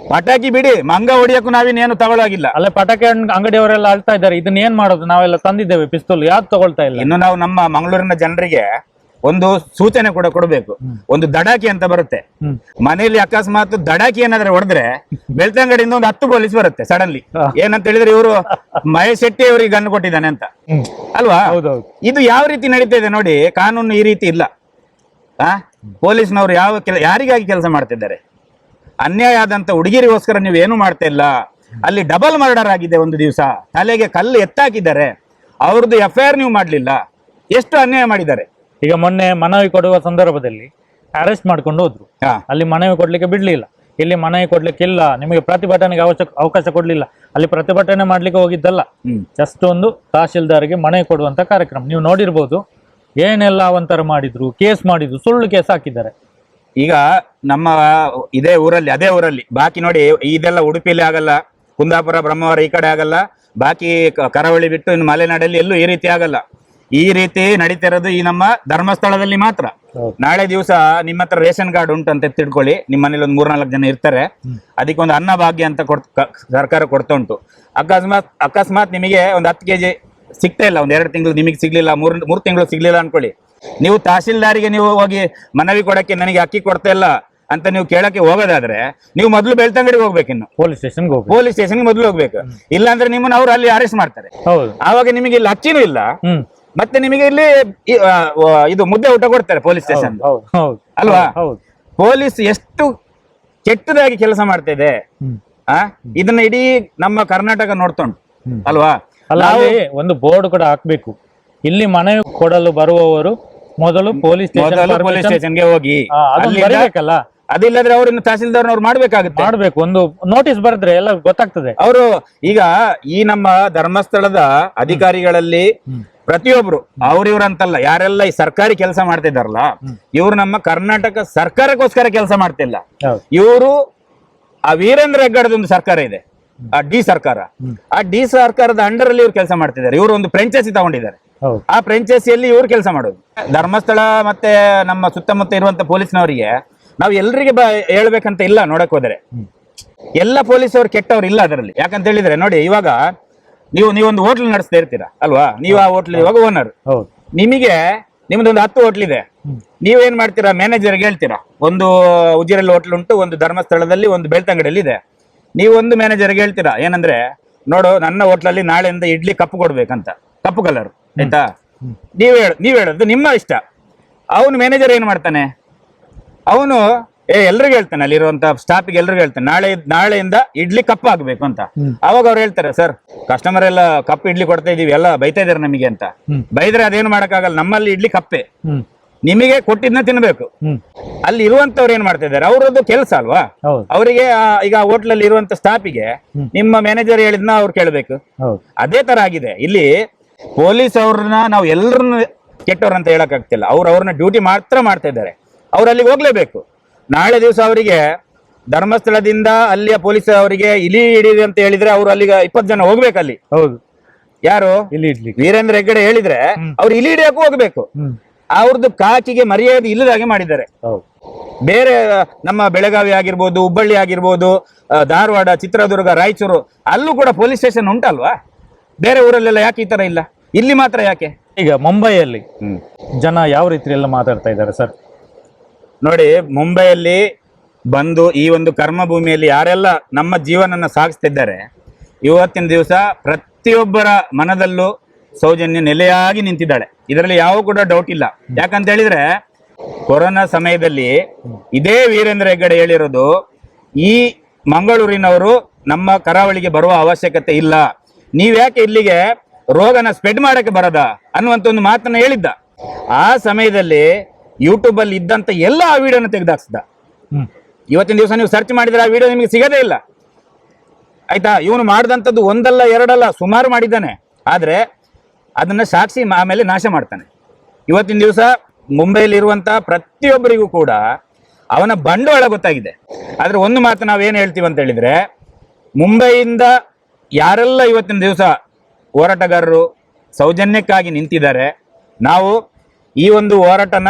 ಪಟಾಕಿ ಬಿಡಿ ಮಂಗ ಹೊಡಿಯಕ್ಕೂ ನಾವಿನ್ನೇನು ತಗೊಳ್ಳಾಗಿಲ್ಲ ಅಲ್ಲ ಪಟಾಕಿ ಅಂಗ್- ಅಂಗಡಿಯವರೆಲ್ಲ ಅಳ್ತಾ ಇದ್ದಾರೆ. ಇದನ್ನ ಏನ್ ಮಾಡೋದು? ನಾವೆಲ್ಲ ತಂದಿದ್ದೇವೆ ಪಿಸ್ತೂಲ್ ಯಾರು ತಗೊಳ್ತಾ ಇಲ್ಲ? ಇನ್ನು ನಾವು ನಮ್ಮ ಮಂಗಳೂರಿನ ಜನರಿಗೆ ಒಂದು ಸೂಚನೆ ಕೂಡ ಕೊಡಬೇಕು. ಒಂದು ದಡಾಕಿ ಅಂತ ಬರುತ್ತೆ. ಮನೆಯಲ್ಲಿ ಅಕಸ್ಮಾತ್ ದಡಾಕಿ ಏನಾದ್ರೆ ಹೊಡೆದ್ರೆ ಬೆಳ್ತಂಗಡಿಯಿಂದ ಒಂದು ಹತ್ತು ಪೊಲೀಸ್ ಬರುತ್ತೆ ಸಡನ್ಲಿ ಏನಂತ ಹೇಳಿದ್ರೆ ಇವರು ಮಹೇಶ್ ಶೆಟ್ಟಿ ಅವರಿಗೆ ಗನ್ ಕೊಟ್ಟಿದ್ದಾನೆ ಅಂತ. ಅಲ್ವಾ? ಹೌದೌದು. ಇದು ಯಾವ ರೀತಿ ನಡೀತಾ ಇದೆ ನೋಡಿ ಕಾನೂನು ಈ ರೀತಿ ಇಲ್ಲ. ಆ? ಪೊಲೀಸ್ನವರು ಯಾವ ಕೆಲ ಯಾರಿಗಾಗಿ ಕೆಲಸ ಮಾಡ್ತಿದ್ದಾರೆ? ಅನ್ಯಾಯ ಆದಂತ ಹುಡುಗಿರಿಗೋಸ್ಕರ ನೀವು ಏನು ಮಾಡ್ತಾ ಇಲ್ಲ? ಅಲ್ಲಿ ಡಬಲ್ ಮರ್ಡರ್ ಆಗಿದೆ ಒಂದು ದಿವಸ. ತಲೆಗೆ ಕಲ್ಲು ಎತ್ತಾಕಿದ್ದಾರೆ. ಅವ್ರದ್ದು ಎಫ್ ಐ ಆರ್ ನೀವು ಮಾಡಲಿಲ್ಲ. ಎಷ್ಟು ಅನ್ಯಾಯ ಮಾಡಿದ್ದಾರೆ? ಈಗ ಮೊನ್ನೆ ಮನವಿ ಕೊಡುವ ಸಂದರ್ಭದಲ್ಲಿ ಅರೆಸ್ಟ್ ಮಾಡ್ಕೊಂಡು ಹೋದ್ರು. ಹಾ. ಅಲ್ಲಿ ಮನವಿ ಕೊಡ್ಲಿಕ್ಕೆ ಬಿಡ್ಲಿಲ್ಲ. ಇಲ್ಲಿ ಮನವಿ ಕೊಡ್ಲಿಕ್ಕೆ ಇಲ್ಲ ನಿಮಗೆ ಪ್ರತಿಭಟನೆಗೆ ಅವಶ್ಯಕ ಅವಕಾಶ ಕೊಡ್ಲಿಲ್ಲ. ಅಲ್ಲಿ ಪ್ರತಿಭಟನೆ ಮಾಡ್ಲಿಕ್ಕೆ ಹೋಗಿದ್ದಲ್ಲ. ಹ್ಮ್. ಜಸ್ಟ್ ಒಂದು ತಹಶೀಲ್ದಾರ್ಗೆ ಮನವಿ ಕೊಡುವಂತ ಕಾರ್ಯಕ್ರಮ. ನೀವು ನೋಡಿರ್ಬೋದು ಏನೆಲ್ಲ ಅವಂತರ ಮಾಡಿದ್ರು ಕೇಸ್ ಮಾಡಿದ್ರು ಸುಳ್ಳು ಕೇಸ್ ಹಾಕಿದ್ದಾರೆ. ಈಗ ನಮ್ಮ ಇದೇ ಊರಲ್ಲಿ ಅದೇ ಊರಲ್ಲಿ ಬಾಕಿ ನೋಡಿ ಇದೆಲ್ಲ ಉಡುಪಿಲಿ ಆಗಲ್ಲ ಕುಂದಾಪುರ ಬ್ರಹ್ಮಾವರ ಈ ಕಡೆ ಆಗಲ್ಲ ಬಾಕಿ ಕ- ಕರಾವಳಿ ಬಿಟ್ಟು ಇನ್ನು ಮಲೆನಾಡಲ್ಲಿ ಎಲ್ಲೂ ಈ ರೀತಿ ಆಗಲ್ಲ. ಈ ರೀತಿ ನಡೀತಿರೋದು ಈ ನಮ್ಮ ಧರ್ಮಸ್ಥಳದಲ್ಲಿ ಮಾತ್ರ. ನಾಳೆ ದಿವಸ ನಿಮ್ಮ ಹತ್ರ ರೇಷನ್ ಕಾರ್ಡ್ ಉಂಟು ಅಂತ ತಿಳ್ಕೊಳ್ಳಿ. ನಿಮ್ಮ ಮನೇಲಿ ಒಂದು ಮೂರ್ನಾಲ್ಕು ಜನ ಇರ್ತಾರೆ. ಅದಕ್ಕೊಂದು ಅನ್ನ ಭಾಗ್ಯ ಅಂತ ಕೊಡ್ ಸರ್ಕಾರ ಕೊಡ್ತಾ ಉಂಟು ಅಕಸ್ಮಾತ್ ಅಕಸ್ಮಾತ್ ನಿಮಗೆ ಒಂದು ಹತ್ತು ಕೆಜಿ ಸಿಗ್ತಾ ಇಲ್ಲ. ಒಂದು ಎರಡು ತಿಂಗಳು ನಿಮಗೆ ಸಿಗ್ಲಿಲ್ಲ ಮೂರ್ ಮೂರು ತಿಂಗಳು ಸಿಗ್ಲಿಲ್ಲ ಅನ್ಕೊಳ್ಳಿ. ನೀವು ತಹಶೀಲ್ದಾರಿಗೆ ನೀವು ಹೋಗಿ ಮನವಿ ಕೊಡಕ್ಕೆ ನನಗೆ ಅಕ್ಕಿ ಕೊಡ್ತಾ ಇಲ್ಲ ಅಂತ ನೀವು ಕೇಳಕ್ಕೆ ಹೋಗೋದಾದ್ರೆ ನೀವು ಮೊದಲು ಬೆಳ್ತಂಗಡಿಗೆ ಹೋಗ್ಬೇಕಿನ್ನು ಪೊಲೀಸ್ ಸ್ಟೇಷನ್ಗೆ ಹೋಗಿ ಪೊಲೀಸ್ ಸ್ಟೇಷನ್ಗೆ ಮೊದಲು ಹೋಗ್ಬೇಕು. ಇಲ್ಲಾಂದ್ರೆ ನಿಮ್ಮನ್ನ ಅವ್ರು ಅಲ್ಲಿ ಅರೆಸ್ಟ್ ಮಾಡ್ತಾರೆ. ಹೌದು. ಆವಾಗ ನಿಮಗೆ ಇಲ್ಲಿ ಅಕ್ಕಿನೂ ಇಲ್ಲ. ಹ್ಮ್. ಮತ್ತೆ ನಿಮಗೆ ಇಲ್ಲಿ ಈ- ಆ, ಆ, ಇದು ಮುದ್ದೆ ಊಟ ಕೊಡ್ತಾರೆ ಪೊಲೀಸ್ ಸ್ಟೇಷನ್ ಹೌದು ಹೌದು ಅಲ್ವಾ? ಹೌದು ಪೊಲೀಸ್ ಎಷ್ಟು ಕೆಟ್ಟದಾಗಿ ಕೆಲಸ ಮಾಡ್ತಾ ಇದೆ ಹ್ಮ್. ಆ? ಇದನ್ನ ಇಡೀ ನಮ್ಮ ಕರ್ನಾಟಕ ನೋಡ್ತೊಂಡು ಹ್ಮ್. ಅಲ್ವಾ? ಅಲ್ಲ ಅಲ್ಲಿ ಒಂದು ಬೋರ್ಡ್ ಕೂಡ ಹಾಕ್ಬೇಕು. ಇಲ್ಲಿ ಮನವಿ ಕೊಡಲು ಬರುವವರು ಮೊದಲು ಪೊಲೀಸ್ ಮೊದಲು ಪೊಲೀಸ್ ಸ್ಟೇಷನ್ ಸ್ಟೇಷನ್ಗೆ ಹೋಗಿ. ಅಲ್ಲಿಂದ ಬರಬೇಕಲ್ಲ? ಅದಿಲ್ಲದ್ರೆ ಅವ್ರನ್ನ ತಹಸೀಲ್ದಾರ್ನವ್ರು ಮಾಡ್ಬೇಕಾಗುತ್ತೆ. ಮಾಡ್ಬೇಕು ಒಂದು ನೋಟಿಸ್ ಬರೆದ್ರೆ ಎಲ್ಲ ಗೊತ್ತಾಗ್ತದೆ. ಅವರು ಈಗ ಈ ನಮ್ಮ ಧರ್ಮಸ್ಥಳದ ಅಧಿಕಾರಿಗಳಲ್ಲಿ ಪ್ರತಿಯೊಬ್ರು ಅವ್ರಿವ್ರು ಅಂತಲ್ಲ ಯಾರೆಲ್ಲ ಈ ಸರ್ಕಾರಿ ಕೆಲಸ ಮಾಡ್ತಿದಾರಲ್ಲ ಇವ್ರು ನಮ್ಮ ಕರ್ನಾಟಕ ಸರ್ಕಾರಕ್ಕೋಸ್ಕರ ಕೆಲಸ ಮಾಡ್ತಿಲ್ಲ. ಇವರು ಆ ವೀರೇಂದ್ರ ಹೆಗ್ಗಡದ ಒಂದು ಸರ್ಕಾರ ಇದೆ ಆ ಡಿ ಸರ್ಕಾರ. ಆ ಡಿ ಸರ್ಕಾರದ ಅಂಡರ್ ಅಲ್ಲಿ ಇವ್ರು ಕೆಲಸ ಮಾಡ್ತಿದ್ದಾರೆ ಇವರು ಒಂದು ಫ್ರೆಂಚೈಸಿ ತಗೊಂಡಿದ್ದಾರೆ. ಆ ಫ್ರೆಂಚೈಸಿಯಲ್ಲಿ ಇವ್ರು ಕೆಲಸ ಮಾಡೋದು. ಧರ್ಮಸ್ಥಳ ಮತ್ತೆ ನಮ್ಮ ಸುತ್ತಮುತ್ತ ಇರುವಂತ ಪೊಲೀಸ್ನವರಿಗೆ ನಾವು ಎಲ್ರಿಗೆ ಬ ಹೇಳ್ಬೇಕಂತ ಇಲ್ಲ ನೋಡಕ್ ಹೋದರೆ. ಎಲ್ಲ ಪೊಲೀಸ್ ಅವ್ರು ಕೆಟ್ಟವ್ರು ಇಲ್ಲ ಅದರಲ್ಲಿ. ಯಾಕಂತ ಹೇಳಿದ್ರೆ ನೋಡಿ ಇವಾಗ ನೀವು ನೀವೊಂದು ಹೋಟ್ಲ್ ನಡೆಸ್ತಾ ಇರ್ತೀರಾ? ಅಲ್ವಾ? ನೀವು ಆ ಹೋಟ್ಲ್ ಇವಾಗ ಓನರ್ ಹೌದು. ನಿಮಗೆ ನಿಮ್ದೊಂದು ಹತ್ತು ಹೋಟ್ಲ್ ಇದೆ. ನೀವೇನ್ ಮಾಡ್ತೀರಾ? ಮ್ಯಾನೇಜರ್ಗೆ ಹೇಳ್ತೀರಾ? ಒಂದು ಉಜಿರಲ್ಲಿ ಹೋಟ್ಲ್ ಉಂಟು ಒಂದು ಧರ್ಮಸ್ಥಳದಲ್ಲಿ ಒಂದು ಬೆಳ್ತಂಗಡಿಯಲ್ಲಿ ಇದೆ. ನೀವು ಒಂದು ಮ್ಯಾನೇಜರ್ಗೆ ಹೇಳ್ತೀರಾ? ಏನಂದ್ರೆ ನೋಡು ನನ್ನ ಹೋಟ್ಲಲ್ಲಿ ನಾಳೆಯಿಂದ ಇಡ್ಲಿ ಕಪ್ಪು ಕೊಡ್ಬೇಕಂತ. ಕಪ್ಪು ಕಲರ್ ಆಯ್ತಾ? ನೀವ್ ಹೇಳ ನೀವ್ ಹೇಳೋದು ನಿಮ್ಮ ಇಷ್ಟ. ಅವನು ಮ್ಯಾನೇಜರ್ ಏನ್ ಮಾಡ್ತಾನೆ? ಅವನು ಏ ಎಲ್ರಿಗೂ ಹೇಳ್ತಾನೆ ಅಲ್ಲಿರುವಂತ ಸ್ಟಾಫಿಗೆ ಎಲ್ರಿಗೂ ಹೇಳ್ತಾನೆ. ನಾಳೆ ನಾಳೆಯಿಂದ ಇಡ್ಲಿ ಕಪ್ ಆಗ್ಬೇಕು ಅಂತ. ಅವಾಗ ಅವ್ರು ಹೇಳ್ತಾರೆ ಸರ್ ಕಸ್ಟಮರ್ ಎಲ್ಲ ಕಪ್ ಇಡ್ಲಿ ಕೊಡ್ತಾ ಇದೀವಿ ಎಲ್ಲ ಬೈತಾ ಇದಾರೆ ನಮಗೆ ಅಂತ. ಬೈದ್ರೆ ಅದೇನು ಮಾಡಕ್ಕಾಗಲ್ಲ ನಮ್ಮಲ್ಲಿ ಇಡ್ಲಿ ಕಪ್ಪೆ ನಿಮಗೆ ಕೊಟ್ಟಿದ್ನ ತಿನ್ಬೇಕು. ಅಲ್ಲಿ ಇರುವಂತವ್ರು ಏನ್ ಮಾಡ್ತಾ ಇದ್ದಾರೆ ಅವ್ರದ್ದು ಕೆಲಸ ಅಲ್ವಾ? ಅವರಿಗೆ ಈಗ ಹೋಟ್ಲಲ್ಲಿ ಇರುವಂತ ಸ್ಟಾಫಿಗೆ ನಿಮ್ಮ ಮ್ಯಾನೇಜರ್ ಹೇಳಿದ್ನ ಅವ್ರು ಕೇಳಬೇಕು. ಅದೇ ತರ ಆಗಿದೆ. ಇಲ್ಲಿ ಪೊಲೀಸ್ ಅವ್ರನ್ನ ನಾವು ಎಲ್ಲರನ್ನ ಕೆಟ್ಟವ್ರಂತ ಹೇಳಕ್ ಆಗ್ತಿಲ್ಲ ಅವ್ರು ಅವ್ರನ್ನ ಡ್ಯೂಟಿ ಮಾತ್ರ ಮಾಡ್ತಾ ಇದ್ದಾರೆ. ಅವ್ರು ಅಲ್ಲಿಗೆ ಹೋಗ್ಲೇಬೇಕು. ನಾಳೆ ದಿವಸ ಅವರಿಗೆ ಧರ್ಮಸ್ಥಳದಿಂದ ಅಲ್ಲಿಯ ಪೊಲೀಸ್ ಅವರಿಗೆ ಇಲಿ ಹಿಡೀರಿ ಅಂತ ಹೇಳಿದ್ರೆ ಅವ್ರು ಅಲ್ಲಿಗೆ ಇಪ್ಪತ್ತು ಜನ ಹೋಗ್ಬೇಕು ಅಲ್ಲಿ. ಹೌದು. ಯಾರು? ಇಲ್ಲಿ ಇಡ್ಲಿ ವೀರೇಂದ್ರ ಹೆಗ್ಗಡೆ ಹೇಳಿದ್ರೆ ಅವ್ರು ಇಲಿ ಹಿಡಿಯಕ್ಕೂ ಹೋಗ್ಬೇಕು. ಅವ್ರದ್ದು ಕಾಕಿಗೆ ಮರ್ಯಾದೆ ಇಲ್ಲದಾಗೆ ಮಾಡಿದ್ದಾರೆ. ಹೌದು. ಬೇರೆ ನಮ್ಮ ಬೆಳಗಾವಿ ಆಗಿರ್ಬೋದು ಹುಬ್ಬಳ್ಳಿ ಆಗಿರ್ಬೋದು ಧಾರವಾಡ ಚಿತ್ರದುರ್ಗ ರಾಯಚೂರು ಅಲ್ಲೂ ಕೂಡ ಪೊಲೀಸ್ ಸ್ಟೇಷನ್ ಉಂಟಲ್ವಾ? ಬೇರೆ ಊರಲ್ಲೆಲ್ಲ ಯಾಕೆ ಈ ತರ ಇಲ್ಲ? ಇಲ್ಲಿ ಮಾತ್ರ ಯಾಕೆ? ಈಗ ಮುಂಬೈಯಲ್ಲಿ ಜನ ಯಾವ ರೀತಿ ಎಲ್ಲ ಮಾತಾಡ್ತಾ ಇದ್ದಾರೆ ಸರ್? ನೋಡಿ, ಮುಂಬೈಯಲ್ಲಿ ಬಂದು ಈ ಒಂದು ಕರ್ಮ ಭೂಮಿಯಲ್ಲಿ ಯಾರೆಲ್ಲ ನಮ್ಮ ಜೀವನನ ಸಾಗಿಸ್ತಿದ್ದಾರೆ, ಇವತ್ತಿನ ದಿವಸ ಪ್ರತಿಯೊಬ್ಬರ ಮನದಲ್ಲೂ ಸೌಜನ್ಯ ನೆಲೆಯಾಗಿ ನಿಂತಿದ್ದಾಳೆ. ಇದರಲ್ಲಿ ಯಾವ ಕೂಡ ಡೌಟ್ ಇಲ್ಲ. ಯಾಕಂತ ಹೇಳಿದ್ರೆ, ಕೊರೋನಾ ಸಮಯದಲ್ಲಿ ಇದೇ ವೀರೇಂದ್ರ ಹೆಗ್ಗಡೆ ಹೇಳಿರೋದು, ಈ ಮಂಗಳೂರಿನವರು ನಮ್ಮ ಕರಾವಳಿಗೆ ಬರುವ ಅವಶ್ಯಕತೆ ಇಲ್ಲ. ನೀವ್ಯಾಕೆ ಇಲ್ಲಿಗೆ ರೋಗನ ಸ್ಪ್ರೆಡ್ ಮಾಡಕ್ಕೆ ಬರದ ಅನ್ನುವಂತ ಒಂದು ಮಾತನ್ನ ಹೇಳಿದ್ದ. ಆ ಸಮಯದಲ್ಲಿ ಯೂಟ್ಯೂಬ್ ಅಲ್ಲಿ ಇದ್ದಂತ ಎಲ್ಲ ಆ ವಿಡಿಯೋನ ತೆಗೆದಾಕ್ಸಿದ ಇವತ್ತಿನ ದಿವಸ ನೀವು ಸರ್ಚ್ ಮಾಡಿದ್ರೆ ಆ ವಿಡಿಯೋ ನಿಮಗೆ ಸಿಗದೇ ಇಲ್ಲ. ಆಯ್ತಾ? ಇವನು ಮಾಡಿದಂಥದ್ದು ಒಂದಲ್ಲ ಎರಡಲ್ಲ ಸುಮಾರು ಮಾಡಿದ್ದಾನೆ. ಆದ್ರೆ ಅದನ್ನ ಸಾಕ್ಷಿ ಆಮೇಲೆ ನಾಶ ಮಾಡ್ತಾನೆ. ಇವತ್ತಿನ ದಿವಸ ಮುಂಬೈಲಿ ಇರುವಂತಹ ಪ್ರತಿಯೊಬ್ಬರಿಗೂ ಕೂಡ ಅವನ ಬಂಡವಾಳ ಗೊತ್ತಾಗಿದೆ. ಆದ್ರೆ ಒಂದು ಮಾತು ನಾವೇನು ಹೇಳ್ತೀವಿ ಅಂತ ಹೇಳಿದ್ರೆ ಮುಂಬೈಯಿಂದ ಯಾರೆಲ್ಲ ಇವತ್ತಿನ ದಿವಸ ಹೋರಾಟಗಾರರು ಸೌಜನ್ಯಕ್ಕಾಗಿ ನಿಂತಿದ್ದಾರೆ ನಾವು ಈ ಒಂದು ಹೋರಾಟನ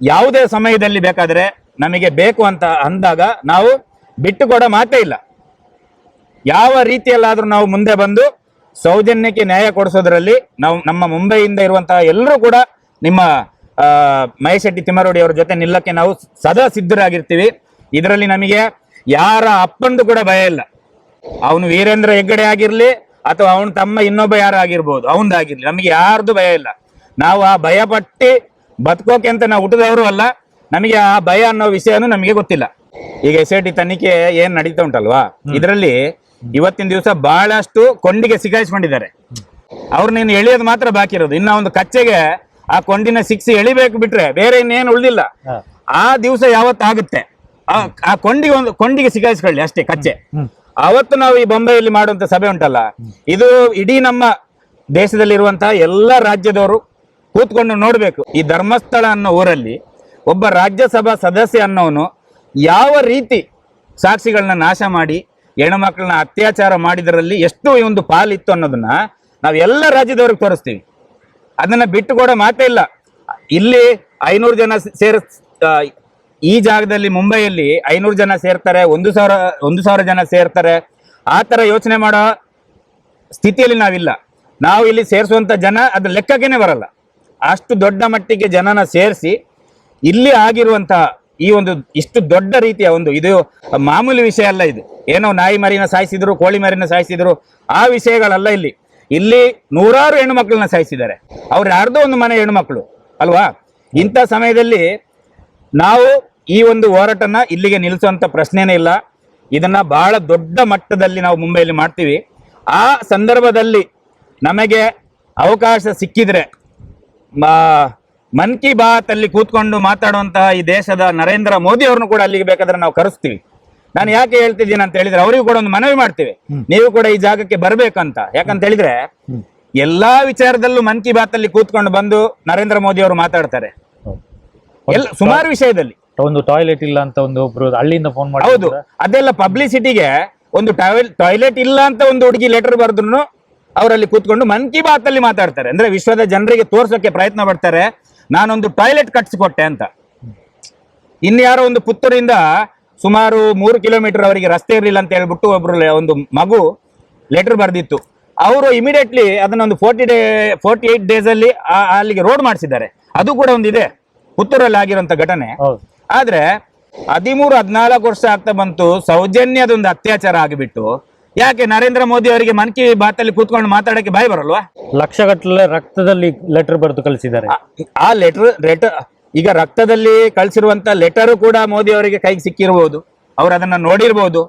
ಯಾವುದೇ ಸಮಯದಲ್ಲಿ ಬೇಕಾದರೆ ನಮಗೆ ಬೇಕು ಅಂತ ಅಂದಾಗ ನಾವು ಬಿಟ್ಟು ಕೊಡೋ ಮಾತೇ ಇಲ್ಲ. ಯಾವ ರೀತಿಯಲ್ಲಾದರೂ ನಾವು ಮುಂದೆ ಬಂದು ಸೌಜನ್ಯಕ್ಕೆ ನ್ಯಾಯ ಕೊಡಿಸೋದ್ರಲ್ಲಿ ನಾವು ನಮ್ಮ ಮುಂಬೈಯಿಂದ ಇರುವಂತಹ ಎಲ್ಲರೂ ಕೂಡ ನಿಮ್ಮ ಆ, ಮಹೇಶ್ ಶೆಟ್ಟಿ ತಿಮ್ಮರೋಡಿ ಅವರ ಜೊತೆ ನಿಲ್ಲಕ್ಕೆ ನಾವು ಸದಾ ಸಿದ್ಧರಾಗಿರ್ತೀವಿ. ಇದರಲ್ಲಿ ನಮಗೆ ಯಾರ ಅಪ್ಪಂದು ಕೂಡ ಭಯ ಇಲ್ಲ. ಅವನು ವೀರೇಂದ್ರ ಹೆಗ್ಗಡೆ ಆಗಿರಲಿ ಅಥವಾ ಅವನ ತಮ್ಮ ಇನ್ನೊಬ್ಬ ಯಾರು ಆಗಿರ್ಬೋದು ಅವನದಾಗಿರ್ಲಿ ನಮಗೆ ಯಾರ್ದು ಭಯ ಇಲ್ಲ. ನಾವು ಆ ಭಯ ಪಟ್ಟಿ ಬದುಕೋಕೆ ಅಂತ ನಾವು ಹುಟ್ಟಿದವರು ಅಲ್ಲ ನಮಗೆ ಆ ಭಯ ಅನ್ನೋ ವಿಷಯನೂ ನಮಗೆ ಗೊತ್ತಿಲ್ಲ. ಈಗ ಎಸ್ ಐ ಟಿ ತನಿಖೆ ಏನ್ ನಡೀತಾ ಉಂಟಲ್ವಾ? ಇದರಲ್ಲಿ ಇವತ್ತಿನ ದಿವಸ ಬಹಳಷ್ಟು ಕೊಂಡಿಗೆ ಸಿಗಾಯಿಸ್ಕೊಂಡಿದ್ದಾರೆ. ಅವ್ರು ನೀನು ಎಳೆಯೋದು ಮಾತ್ರ ಬಾಕಿ ಇರೋದು. ಇನ್ನ ಒಂದು ಕಚ್ಚೆಗೆ ಆ ಕೊಂಡಿನ ಸಿಕ್ಸಿ ಎಳಿಬೇಕು ಬಿಟ್ರೆ ಬೇರೆ ಇನ್ನೇನು ಉಳಿದಿಲ್ಲ. ಆ ದಿವಸ ಯಾವತ್ತಾಗುತ್ತೆ? ಆ ಆ ಕೊಂಡಿಗೆ ಒಂದು ಕೊಂಡಿಗೆ ಸಿಗಾಯಿಸ್ಕೊಳ್ಳಿ ಅಷ್ಟೇ ಕಚ್ಚೆ. ಅವತ್ತು ನಾವು ಈ ಬೊಂಬೈಯಲ್ಲಿ ಮಾಡುವಂತ ಸಭೆ ಉಂಟಲ್ಲ ಇದು ಇಡೀ ನಮ್ಮ ದೇಶದಲ್ಲಿರುವಂತಹ ಎಲ್ಲ ರಾಜ್ಯದವರು ಕೂತ್ಕೊಂಡು ನೋಡಬೇಕು. ಈ ಧರ್ಮಸ್ಥಳ ಅನ್ನೋ ಊರಲ್ಲಿ ಒಬ್ಬ ರಾಜ್ಯಸಭಾ ಸದಸ್ಯ ಅನ್ನೋನು ಯಾವ ರೀತಿ ಸಾಕ್ಷಿಗಳನ್ನ ನಾಶ ಮಾಡಿ, ಹೆಣ್ಮಕ್ಳನ್ನ ಅತ್ಯಾಚಾರ ಮಾಡಿದರಲ್ಲಿ ಎಷ್ಟು ಈ ಒಂದು ಪಾಲಿತ್ತು ಅನ್ನೋದನ್ನ ನಾವು ಎಲ್ಲ ರಾಜ್ಯದವ್ರಿಗೆ ತೋರಿಸ್ತೀವಿ. ಅದನ್ನ ಬಿಟ್ಟು ಕೂಡ ಮಾತೇ ಇಲ್ಲ. ಇಲ್ಲಿ ಐನೂರು ಜನ ಸೇರ್ ಈ ಜಾಗದಲ್ಲಿ ಮುಂಬೈಯಲ್ಲಿ ಐನೂರು ಜನ ಸೇರ್ತಾರೆ, ಒಂದು ಸಾವಿರ ಒಂದು ಸಾವಿರ ಜನ ಸೇರ್ತಾರೆ. ಆ ಥರ ಯೋಚನೆ ಮಾಡೋ ಸ್ಥಿತಿಯಲ್ಲಿ ನಾವಿಲ್ಲ. ನಾವು ಇಲ್ಲಿ ಸೇರಿಸುವಂತ ಜನ ಅದು ಲೆಕ್ಕಕ್ಕೇನೆ ಬರಲ್ಲ. ಅಷ್ಟು ದೊಡ್ಡ ಮಟ್ಟಿಗೆ ಜನನ ಸೇರಿಸಿ ಇಲ್ಲಿ ಆಗಿರುವಂತಹ ಈ ಒಂದು ಇಷ್ಟು ದೊಡ್ಡ ರೀತಿಯ ಒಂದು ಇದು ಮಾಮೂಲಿ ವಿಷಯ ಅಲ್ಲ ಇದು. ಏನೋ ನಾಯಿ ಮರಿನ ಸಾಯಿಸಿದ್ರು, ಕೋಳಿ ಮರಿನ ಸಾಯಿಸಿದ್ರು, ಆ ವಿಷಯಗಳಲ್ಲ ಇಲ್ಲಿ. ಇಲ್ಲಿ ನೂರಾರು ಹೆಣ್ಣುಮಕ್ಕಳನ್ನ ಸಾಯಿಸಿದ್ದಾರೆ. ಅವ್ರು ಯಾರ್ದೋ ಒಂದು ಮನೆ ಹೆಣ್ಮಕ್ಳು ಅಲ್ವಾ? ಇಂಥ ಸಮಯದಲ್ಲಿ ನಾವು ಈ ಒಂದು ಹೋರಾಟನ ಇಲ್ಲಿಗೆ ನಿಲ್ಲಿಸುವಂಥ ಪ್ರಶ್ನೆನೇ ಇಲ್ಲ. ಇದನ್ನ ಬಹಳ ದೊಡ್ಡ ಮಟ್ಟದಲ್ಲಿ ನಾವು ಮುಂಬೈಯಲ್ಲಿ ಮಾಡ್ತೀವಿ. ಆ ಸಂದರ್ಭದಲ್ಲಿ ನಮಗೆ ಅವಕಾಶ ಸಿಕ್ಕಿದ್ರೆ ಮನ್ ಕಿ ಬಾತ್ ಅಲ್ಲಿ ಕೂತ್ಕೊಂಡು ಮಾತಾಡುವಂತಹ ಈ ದೇಶದ ನರೇಂದ್ರ ಮೋದಿ ಅವ್ರನ್ನು ಕೂಡ ಅಲ್ಲಿಗೆ ಬೇಕಾದ್ರೆ ನಾವು ಕರೆಸ್ತೀವಿ. ನಾನು ಯಾಕೆ ಹೇಳ್ತಿದ್ದೀನಿ ಅಂತ ಹೇಳಿದ್ರೆ ಅವರಿಗೂ ಕೂಡ ಒಂದು ಮನವಿ ಮಾಡ್ತೀವಿ. ನೀವು ಕೂಡ ಈ ಜಾಗಕ್ಕೆ ಬರ್ಬೇಕಂತ. ಯಾಕಂತ ಹೇಳಿದ್ರೆ ಎಲ್ಲಾ ವಿಚಾರದಲ್ಲೂ ಮನ್ ಕಿ ಬಾತ್ ಅಲ್ಲಿ ಕೂತ್ಕೊಂಡು ಬಂದು ನರೇಂದ್ರ ಮೋದಿ ಅವರು ಮಾತಾಡ್ತಾರೆ. ಎಲ್ಲ ಸುಮಾರು ವಿಷಯದಲ್ಲಿ. ಒಂದು ಟಾಯ್ಲೆಟ್ ಇಲ್ಲ ಅಂತ ಒಂದು ಒಬ್ರು ಹಳ್ಳಿಯಿಂದ ಫೋನ್ ಮಾಡಿ ಹೌದು ಅದೆಲ್ಲ ಪಬ್ಲಿಸಿಟಿಗೆ ಒಂದು ಟಾಯ್ಲೆಟ್ ಇಲ್ಲ ಅಂತ ಒಂದು ಹುಡುಗಿ ಲೆಟರ್ ಬರೆದ್ರು ಅವರಲ್ಲಿ ಕೂತ್ಕೊಂಡು ಮನ್ ಕಿ ಬಾತ್ ಅಲ್ಲಿ ಮಾತಾಡ್ತಾರೆ. ಅಂದ್ರೆ ವಿಶ್ವದ ಜನರಿಗೆ ತೋರ್ಸೋಕೆ ಪ್ರಯತ್ನ ಪಡ್ತಾರೆ. ನಾನೊಂದು ಟಾಯ್ಲೆಟ್ ಕಟ್ಸಿಕೊಟ್ಟೆ ಅಂತ. ಇನ್ಯಾರೋ ಒಂದು ಪುತ್ತೂರಿಂದ ಸುಮಾರು ಮೂರು ಕಿಲೋಮೀಟರ್ ಅವರಿಗೆ ರಸ್ತೆ ಇರಲಿಲ್ಲ ಅಂತ ಹೇಳ್ಬಿಟ್ಟು ಒಬ್ರು ಒಂದು ಮಗು ಲೆಟರ್ ಬರೆದಿತ್ತು. ಅವರು ಇಮಿಡಿಯೇಟ್ಲಿ ಅದನ್ನ ಒಂದು forty day forty eight days ಅಲ್ಲಿ ಅಲ್ಲಿಗೆ ರೋಡ್ ಮಾಡಿಸಿದ್ದಾರೆ. ಅದು ಕೂಡ ಒಂದಿದೆ. ಪುತ್ತೂರಲ್ಲಿ ಆಗಿರುವಂತ ಘಟನೆ. ಆದ್ರೆ ಹದಿಮೂರು ಹದಿನಾಲ್ಕು ವರ್ಷ ಆಗ್ತಾ ಬಂತು. ಸೌಜನ್ಯದೊಂದು ಅತ್ಯಾಚಾರ ಆಗಿಬಿಟ್ಟು ಯಾಕೆ ನರೇಂದ್ರ ಮೋದಿ ಅವರಿಗೆ ಮನ್ ಕಿ ಬಾತಲ್ಲಿ ಕೂತ್ಕೊಂಡು ಮಾತಾಡಕ್ಕೆ ಬಾಯಿ ಬರಲ್ವಾ? ಲಕ್ಷಗಟ್ಟಲೆ ರಕ್ತದಲ್ಲಿ ಲೆಟರ್ ಬರೆದು ಕಳಿಸಿದ್ದಾರೆ. ಆ- ಲೆಟರ್ ಲೆಟರ್ ಈಗ ರಕ್ತದಲ್ಲಿ ಕಳಿಸಿರುವಂತ ಲೆಟರ್ ಕೂಡ ಮೋದಿ ಅವರಿಗೆ ಕೈಗೆ ಸಿಕ್ಕಿರಬಹುದು ಅವ್ರು ಅದನ್ನ ನೋಡಿರ್ಬೋದು.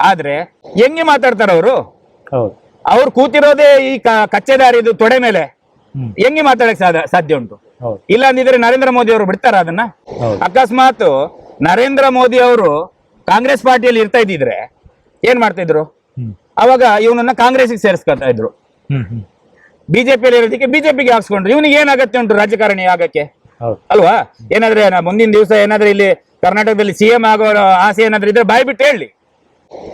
ಆದ್ರೆ ಹೆಂಗೆ ಮಾತಾಡ್ತಾರ ಅವರು? ಹೌದು. ಅವ್ರು ಕೂತಿರೋದೇ ಈ ಕಚ್ಚೆ ಕಚ್ಚೆದಾರಿದು ತೊಡೆ ಮೇಲೆ. ಹೆಂಗೆ ಮಾತಾಡಕ್ ಸಾಧ್ಯ ಸಾಧ್ಯ ಉಂಟು? ಇಲ್ಲ ಅಂದಿದ್ರೆ ನರೇಂದ್ರ ಮೋದಿ ಅವರು ಬಿಡ್ತಾರ ಅದನ್ನ? ಅಕಸ್ಮಾತ್ ನರೇಂದ್ರ ಮೋದಿ ಅವರು ಕಾಂಗ್ರೆಸ್ ಪಾರ್ಟಿಯಲ್ಲಿ ಇರ್ತಾ ಇದ್ದಿದ್ರೆ ಏನ್ ಮಾಡ್ತಾ ಇದ್ರು? ಹ್ಮ್ ಅವಾಗ ಇವನನ್ನ ಕಾಂಗ್ರೆಸ್ಗೆ ಸೇರಿಸ್ಕೊತಾ ಇದ್ರು. ಹ್ಮ್ ಹ್ಮ್. ಬಿಜೆಪಿಯಲ್ಲಿ ಇರೋದಕ್ಕೆ ಬಿಜೆಪಿಗೆ ಹಾಕ್ಸ್ಕೊಂಡ್ರು. ಇವನಿಗೆ ಏನಾಗತ್ತೆ ಉಂಟು ರಾಜಕಾರಣಿ ಆಗಕ್ಕೆ? ಅಲ್ವಾ? ಏನಾದ್ರೆ ಮುಂದಿನ ದಿವಸ ಏನಾದ್ರೆ ಇಲ್ಲಿ ಕರ್ನಾಟಕದಲ್ಲಿ ಸಿಎಂ ಆಗೋ ಆಸೆ ಏನಾದ್ರೂ ಇದ್ರೆ ಬಾಯ್ ಬಿಟ್ಟು ಹೇಳಿ.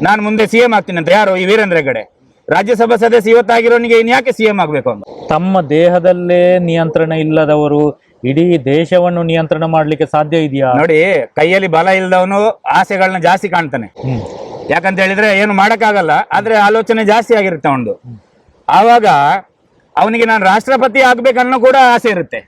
ನಾನು ಮುಂದೆ ಸಿಎಂ ಆಗ್ತೀನಿ ಅಂತ. ಯಾರು? ಈ ವೀರೇಂದ್ರ ಹೆಗಡೆ ರಾಜ್ಯಸಭಾ ಸದಸ್ಯ ಇವತ್ತಾಗಿರೋನಿಗೆ ಇನ್ ಯಾಕೆ ಸಿಎಂ ಆಗ್ಬೇಕು ಅಂತ? ತಮ್ಮ ದೇಹದಲ್ಲೇ ನಿಯಂತ್ರಣ ಇಲ್ಲದವರು ಇಡೀ ದೇಶವನ್ನು ನಿಯಂತ್ರಣ ಮಾಡ್ಲಿಕ್ಕೆ ಸಾಧ್ಯ ಇದೆಯಾ? ನೋಡಿ ಕೈಯಲ್ಲಿ ಬಲ ಇಲ್ಲದವನು ಆಸೆಗಳನ್ನ ಜಾಸ್ತಿ ಕಾಣ್ತಾನೆ. ಯಾಕಂತ ಹೇಳಿದ್ರೆ ಏನು ಮಾಡಕ್ಕಾಗಲ್ಲ ಆದ್ರೆ ಆಲೋಚನೆ ಜಾಸ್ತಿ ಆಗಿರುತ್ತೆ ಅವನು ಆವಾಗ ಅವನಿಗೆ ನಾನು ರಾಷ್ಟ್ರಪತಿ ಆಗ್ಬೇಕನ್ನೋ ಕೂಡ ಆಸೆ ಇರುತ್ತೆ.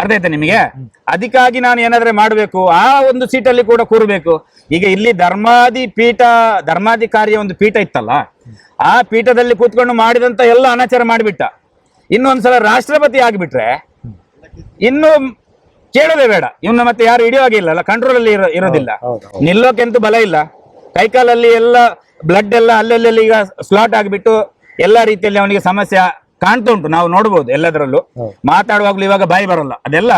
ಅರ್ಥ ಆಯ್ತಾ ನಿಮಗೆ? ಅದಕ್ಕಾಗಿ ನಾನು ಏನಾದ್ರೆ ಮಾಡಬೇಕು ಆ ಒಂದು ಸೀಟಲ್ಲಿ ಕೂಡ ಕೂರಬೇಕು. ಈಗ ಇಲ್ಲಿ ಧರ್ಮಾದಿ ಪೀಠ ಧರ್ಮಾಧಿಕಾರಿಯ ಒಂದು ಪೀಠ ಇತ್ತಲ್ಲ ಆ ಪೀಠದಲ್ಲಿ ಕೂತ್ಕೊಂಡು ಮಾಡಿದಂತ ಎಲ್ಲ ಅನಾಚಾರ ಮಾಡಿಬಿಟ್ಟ. ಇನ್ನೊಂದ್ಸಲ ರಾಷ್ಟ್ರಪತಿ ಆಗಿಬಿಟ್ರೆ ಇನ್ನು ಕೇಳೋದೇ ಬೇಡ. ಇವನ್ನ ಮತ್ತೆ ಯಾರು ಹಿಡಿಯೋ ಆಗಿಲ್ಲ ಕಂಟ್ರೋಲ್ ಅಲ್ಲಿ ಇರೋ ಇರೋದಿಲ್ಲ. ನಿಲ್ಲೋಕೆಂತೂ ಬಲ ಇಲ್ಲ. ಕೈಕಾಲಲ್ಲಿ ಎಲ್ಲ ಬ್ಲಡ್ ಎಲ್ಲ ಅಲ್ಲಲ್ಲಿ ಈಗ ಸ್ಲಾಟ್ ಆಗಿಬಿಟ್ಟು ಎಲ್ಲ ರೀತಿಯಲ್ಲಿ ಅವನಿಗೆ ಸಮಸ್ಯೆ ಕಾಣ್ತಾ ಉಂಟು. ನಾವು ನೋಡ್ಬೋದು ಎಲ್ಲದರಲ್ಲೂ. ಮಾತಾಡುವಾಗ್ಲೂ ಇವಾಗ ಬಾಯಿ ಬರಲ್ಲ. ಅದೆಲ್ಲ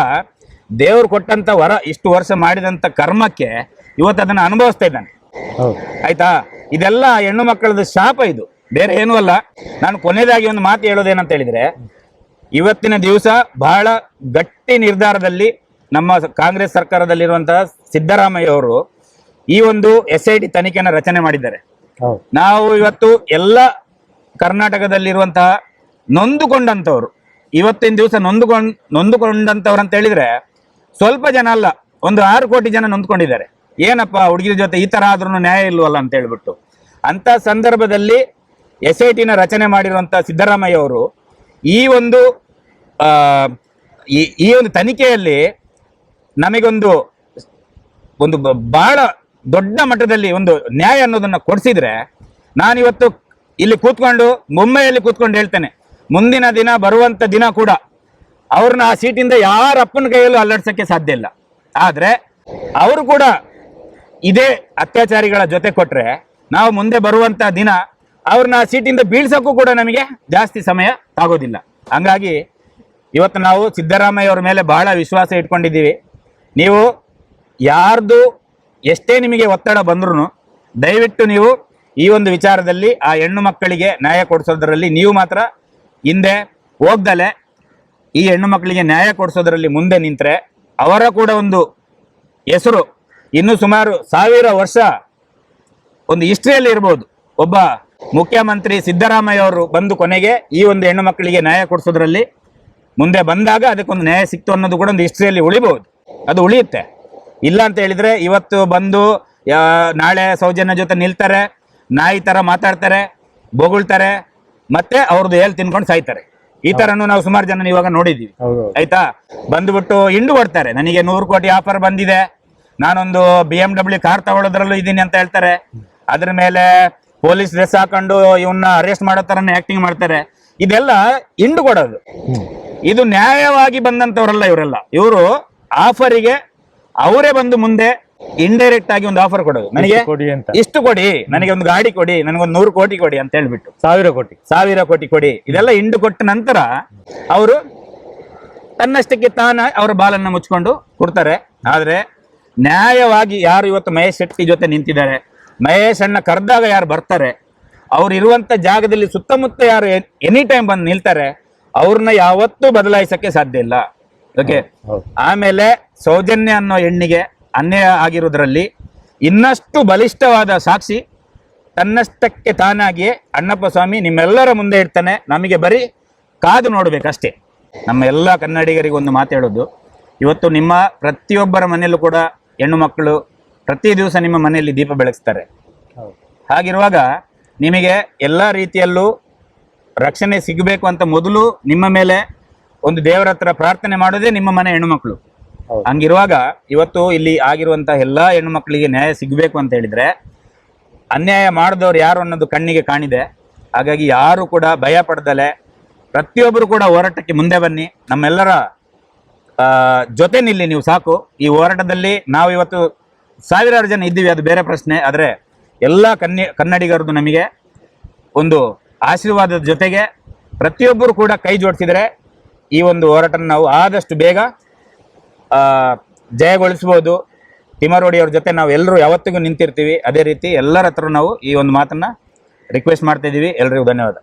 ದೇವ್ರು ಕೊಟ್ಟಂತ ವರ ಇಷ್ಟು ವರ್ಷ ಮಾಡಿದಂತ ಕರ್ಮಕ್ಕೆ ಇವತ್ತು ಅದನ್ನ ಅನುಭವಿಸ್ತಾ ಇದ್ದಾನೆ. ಆಯ್ತಾ? ಇದೆಲ್ಲ ಹೆಣ್ಣು ಮಕ್ಕಳದ ಶಾಪ ಇದು. ಬೇರೆ ಏನೂ ಅಲ್ಲ. ನಾನು ಕೊನೆಯದಾಗಿ ಒಂದು ಮಾತು ಹೇಳೋದೇನಂತ ಹೇಳಿದ್ರೆ ಇವತ್ತಿನ ದಿವಸ ಬಹಳ ಗಟ್ಟಿ ನಿರ್ಧಾರದಲ್ಲಿ ನಮ್ಮ ಕಾಂಗ್ರೆಸ್ ಸರ್ಕಾರದಲ್ಲಿರುವಂತಹ ಸಿದ್ದರಾಮಯ್ಯ ಅವರು ಈ ಒಂದು ಎಸ್ ಐ ಟಿ ತನಿಖೆಯನ್ನು ರಚನೆ ಮಾಡಿದ್ದಾರೆ. ನಾವು ಇವತ್ತು ಎಲ್ಲ ಕರ್ನಾಟಕದಲ್ಲಿರುವಂತಹ ನೊಂದುಕೊಂಡಂಥವ್ರು ಇವತ್ತಿನ ದಿವಸ ನೊಂದುಕೊಂಡ್ ನೊಂದುಕೊಂಡಂಥವ್ರು ಅಂತ ಹೇಳಿದ್ರೆ ಸ್ವಲ್ಪ ಜನ ಅಲ್ಲ ಒಂದು ಆರು ಕೋಟಿ ಜನ ನೊಂದ್ಕೊಂಡಿದ್ದಾರೆ. ಏನಪ್ಪ ಹುಡುಗಿರ ಜೊತೆ ಈ ತರ ಆದ್ರೂ ನ್ಯಾಯ ಇಲ್ವಲ್ಲ ಅಂತ ಹೇಳ್ಬಿಟ್ಟು. ಅಂತ ಸಂದರ್ಭದಲ್ಲಿ ಎಸ್ ಐ ಟಿನ ರಚನೆ ಮಾಡಿರುವಂತ ಸಿದ್ದರಾಮಯ್ಯ ಅವರು ಈ ಒಂದು ಈ ಈ ಒಂದು ತನಿಖೆಯಲ್ಲಿ ನಮಗೊಂದು ಒಂದು ಬಹಳ ದೊಡ್ಡ ಮಟ್ಟದಲ್ಲಿ ಒಂದು ನ್ಯಾಯ ಅನ್ನೋದನ್ನ ಕೊಡಿಸಿದ್ರೆ ನಾನಿವತ್ತು ಇಲ್ಲಿ ಕೂತ್ಕೊಂಡು, ಮುಂಬೈಯಲ್ಲಿ ಕೂತ್ಕೊಂಡು ಹೇಳ್ತೇನೆ. ಮುಂದಿನ ದಿನ ಬರುವಂತ ದಿನ ಕೂಡ ಅವ್ರನ್ನ ಆ ಸೀಟಿಂದ ಯಾರ ಅಪ್ಪನ ಕೈಯಲ್ಲೂ ಅಲ್ಲಾಡ್ಸಕ್ಕೆ ಸಾಧ್ಯ ಇಲ್ಲ. ಆದ್ರೆ ಅವರು ಕೂಡ ಇದೇ ಅತ್ಯಾಚಾರಿಗಳ ಜೊತೆ ಕೊಟ್ರೆ ನಾವು ಮುಂದೆ ಬರುವಂತ ದಿನ ಅವ್ರನ್ನ ಆ ಸೀಟಿಂದ ಬೀಳ್ಸಕ್ಕೂ ಕೂಡ ನಮಗೆ ಜಾಸ್ತಿ ಸಮಯ ಆಗೋದಿಲ್ಲ. ಹಂಗಾಗಿ ಇವತ್ತು ನಾವು ಸಿದ್ದರಾಮಯ್ಯ ಅವ್ರ ಮೇಲೆ ಬಹಳ ವಿಶ್ವಾಸ ಇಟ್ಕೊಂಡಿದ್ದೀವಿ. ನೀವು ಯಾರ್ದು ಎಷ್ಟೇ ನಿಮಗೆ ಒತ್ತಡ ಬಂದ್ರು ದಯವಿಟ್ಟು ನೀವು ಈ ಒಂದು ವಿಚಾರದಲ್ಲಿ ಆ ಹೆಣ್ಣು ಮಕ್ಕಳಿಗೆ ನ್ಯಾಯ ಕೊಡಿಸೋದ್ರಲ್ಲಿ ನೀವು ಮಾತ್ರ ಹಿಂದೆ ಹೋಗ್ದಲೆ, ಈ ಹೆಣ್ಣು ಮಕ್ಕಳಿಗೆ ನ್ಯಾಯ ಕೊಡಿಸೋದ್ರಲ್ಲಿ ಮುಂದೆ ನಿಂತರೆ, ಅವರ ಕೂಡ ಒಂದು ಹೆಸರು ಇನ್ನು ಸುಮಾರು ಸಾವಿರ ವರ್ಷ ಒಂದು ಹಿಸ್ಟ್ರಿಯಲ್ಲಿ ಇರ್ಬೋದು. ಒಬ್ಬ ಮುಖ್ಯಮಂತ್ರಿ ಸಿದ್ದರಾಮಯ್ಯ ಅವರು ಬಂದು ಕೊನೆಗೆ ಈ ಒಂದು ಹೆಣ್ಣು ಮಕ್ಕಳಿಗೆ ನ್ಯಾಯ ಕೊಡಿಸೋದ್ರಲ್ಲಿ ಮುಂದೆ ಬಂದಾಗ ಅದಕ್ಕೊಂದು ನ್ಯಾಯ ಸಿಕ್ತು ಅನ್ನೋದು ಕೂಡ ಒಂದು ಹಿಸ್ಟ್ರಿಯಲ್ಲಿ ಉಳಿಬೋದು ಅದು ಉಳಿಯುತ್ತೆ. ಇಲ್ಲ ಅಂತ ಹೇಳಿದ್ರೆ ಇವತ್ತು ಬಂದು ನಾಳೆ ಸೌಜನ್ಯ ಜೊತೆ ನಿಲ್ತಾರೆ ನಾಯಿ ತರ ಮಾತಾಡ್ತಾರೆ ಬೊಗಳ್ತಾರೆ ಮತ್ತೆ ಅವ್ರದ್ದು ಹೇಳಿ ತಿನ್ಕೊಂಡು ಸಾಯ್ತಾರೆ. ಈ ತರನು ನಾವು ಸುಮಾರು ಜನ ಇವಾಗ ನೋಡಿದೀವಿ. ಆಯ್ತಾ? ಬಂದ್ಬಿಟ್ಟು ಹಿಂಡು ಕೊಡ್ತಾರೆ ನನಗೆ ನೂರು ಕೋಟಿ ಆಫರ್ ಬಂದಿದೆ. ನಾನೊಂದು ಬಿ ಎಂ ಡಬ್ಲ್ಯೂ ಕಾರ್ ತಗೊಳ್ಳೋದ್ರಲ್ಲೂ ಇದ್ದೀನಿ ಅಂತ ಹೇಳ್ತಾರೆ. ಅದ್ರ ಮೇಲೆ ಪೊಲೀಸ್ ಡ್ರೆಸ್ ಹಾಕೊಂಡು ಇವನ್ನ ಅರೆಸ್ಟ್ ಮಾಡೋ ತರನೇ ಆಕ್ಟಿಂಗ್ ಮಾಡ್ತಾರೆ. ಇದೆಲ್ಲ ಹಿಂಡು ಕೊಡೋದು ಇದು ನ್ಯಾಯವಾಗಿ ಬಂದಂತವರಲ್ಲ ಇವರೆಲ್ಲ. ಇವರು ಆಫರಿಗೆ ಅವರೇ ಬಂದು ಮುಂದೆ ಇಂಡೈರೆಕ್ಟ್ ಆಗಿ ಒಂದು ಆಫರ್ ಕೊಡೋದು. ನನಗೆ ಕೊಡಿ ಅಂತ. ಇಷ್ಟು ಕೊಡಿ ನನಗೆ ಒಂದು ಗಾಡಿ ಕೊಡಿ ನನಗೊಂದು ನೂರು ಕೋಟಿ ಕೊಡಿ ಅಂತ ಹೇಳ್ಬಿಟ್ಟು. ಸಾವಿರ ಕೋಟಿ. ಸಾವಿರ ಕೋಟಿ ಕೊಡಿ. ಇದೆಲ್ಲ ಇಂಡು ಕೊಟ್ಟ ನಂತರ ಅವರು ತನ್ನಷ್ಟಕ್ಕೆ ತಾನ ಅವರ ಬಾಲನ್ನ ಮುಚ್ಕೊಂಡು ಕೊಡ್ತಾರೆ. ಆದ್ರೆ ನ್ಯಾಯವಾಗಿ ಯಾರು ಇವತ್ತು ಮಹೇಶ್ ಶೆಟ್ಟಿ ಜೊತೆ ನಿಂತಿದ್ದಾರೆ ಮಹೇಶ್ ಅಣ್ಣ ಕರೆದಾಗ ಯಾರು ಬರ್ತಾರೆ ಅವ್ರು ಇರುವಂತ ಜಾಗದಲ್ಲಿ ಸುತ್ತಮುತ್ತ ಯಾರು ಎನಿ ಟೈಮ್ ಬಂದು ನಿಲ್ತಾರೆ ಅವ್ರನ್ನ ಯಾವತ್ತೂ ಬದಲಾಯಿಸಕ್ಕೆ ಸಾಧ್ಯ ಇಲ್ಲ. ಓಕೆ ಆಮೇಲೆ ಸೌಜನ್ಯ ಅನ್ನೋ ಹೆಣ್ಣಿಗೆ ಅನ್ಯಾಯ ಆಗಿರುವುದರಲ್ಲಿ ಇನ್ನಷ್ಟು ಬಲಿಷ್ಠವಾದ ಸಾಕ್ಷಿ ತನ್ನಷ್ಟಕ್ಕೆ ತಾನಾಗಿಯೇ ಅಣ್ಣಪ್ಪ ಸ್ವಾಮಿ ನಿಮ್ಮೆಲ್ಲರ ಮುಂದೆ ಇಡ್ತಾನೆ ನಮಗೆ ಬರೀ ಕಾದು ನೋಡಬೇಕಷ್ಟೇ. ನಮ್ಮ ಎಲ್ಲ ಕನ್ನಡಿಗರಿಗೆ ಒಂದು ಮಾತು ಇವತ್ತು ನಿಮ್ಮ ಪ್ರತಿಯೊಬ್ಬರ ಮನೆಯಲ್ಲೂ ಕೂಡ ಹೆಣ್ಣು ಮಕ್ಕಳು ಪ್ರತಿ ದಿವಸ ನಿಮ್ಮ ಮನೆಯಲ್ಲಿ ದೀಪ ಬೆಳಗಿಸ್ತಾರೆ. ಹಾಗಿರುವಾಗ ನಿಮಗೆ ಎಲ್ಲ ರೀತಿಯಲ್ಲೂ ರಕ್ಷಣೆ ಸಿಗಬೇಕು ಅಂತ ಮೊದಲು ನಿಮ್ಮ ಮೇಲೆ ಒಂದು ದೇವರ ಹತ್ರ ಪ್ರಾರ್ಥನೆ ಮಾಡೋದೇ ನಿಮ್ಮ ಮನೆ ಹೆಣ್ಣುಮಕ್ಕಳು. ಹಂಗಿರುವಾಗ ಇವತ್ತು ಇಲ್ಲಿ ಆಗಿರುವಂತ ಎಲ್ಲಾ ಹೆಣ್ಣು ಮಕ್ಕಳಿಗೆ ನ್ಯಾಯ ಸಿಗಬೇಕು ಅಂತ ಹೇಳಿದ್ರೆ ಅನ್ಯಾಯ ಮಾಡಿದವ್ರು ಯಾರು ಅನ್ನೋದು ಕಣ್ಣಿಗೆ ಕಾಣಿದೆ. ಹಾಗಾಗಿ ಯಾರು ಕೂಡ ಭಯ ಪಡ್ದಲೆ. ಪ್ರತಿಯೊಬ್ಬರು ಕೂಡ ಹೋರಾಟಕ್ಕೆ ಮುಂದೆ ಬನ್ನಿ. ನಮ್ಮೆಲ್ಲರ ಜೊತೆ ನಿಲ್ಲಿ ನೀವು ಸಾಕು. ಈ ಹೋರಾಟದಲ್ಲಿ ನಾವು ಇವತ್ತು ಸಾವಿರಾರು ಜನ ಇದ್ದೀವಿ, ಅದು ಬೇರೆ ಪ್ರಶ್ನೆ. ಆದರೆ ಎಲ್ಲ ಕನ್ನಿ ಕನ್ನಡಿಗರದ್ದು ನಮಗೆ ಒಂದು ಆಶೀರ್ವಾದದ ಜೊತೆಗೆ ಪ್ರತಿಯೊಬ್ಬರು ಕೂಡ ಕೈ ಜೋಡಿಸಿದರೆ ಈ ಒಂದು ಹೋರಾಟನ ನಾವು ಆದಷ್ಟು ಬೇಗ ಜಯಗೊಳಿಸ್ಬೋದು ತಿಮರೋಡಿ ಅವ್ರ ಜೊತೆ ನಾವು ಎಲ್ಲರೂ ಯಾವತ್ತಿಗೂ ನಿಂತಿರ್ತೀವಿ. ಅದೇ ರೀತಿ ಎಲ್ಲರ ಹತ್ರ ನಾವು ಈ ಒಂದು ಮಾತನ್ನ ರಿಕ್ವೆಸ್ಟ್ ಮಾಡ್ತಾ ಇದ್ದೀವಿ. ಎಲ್ರಿಗೂ ಧನ್ಯವಾದ.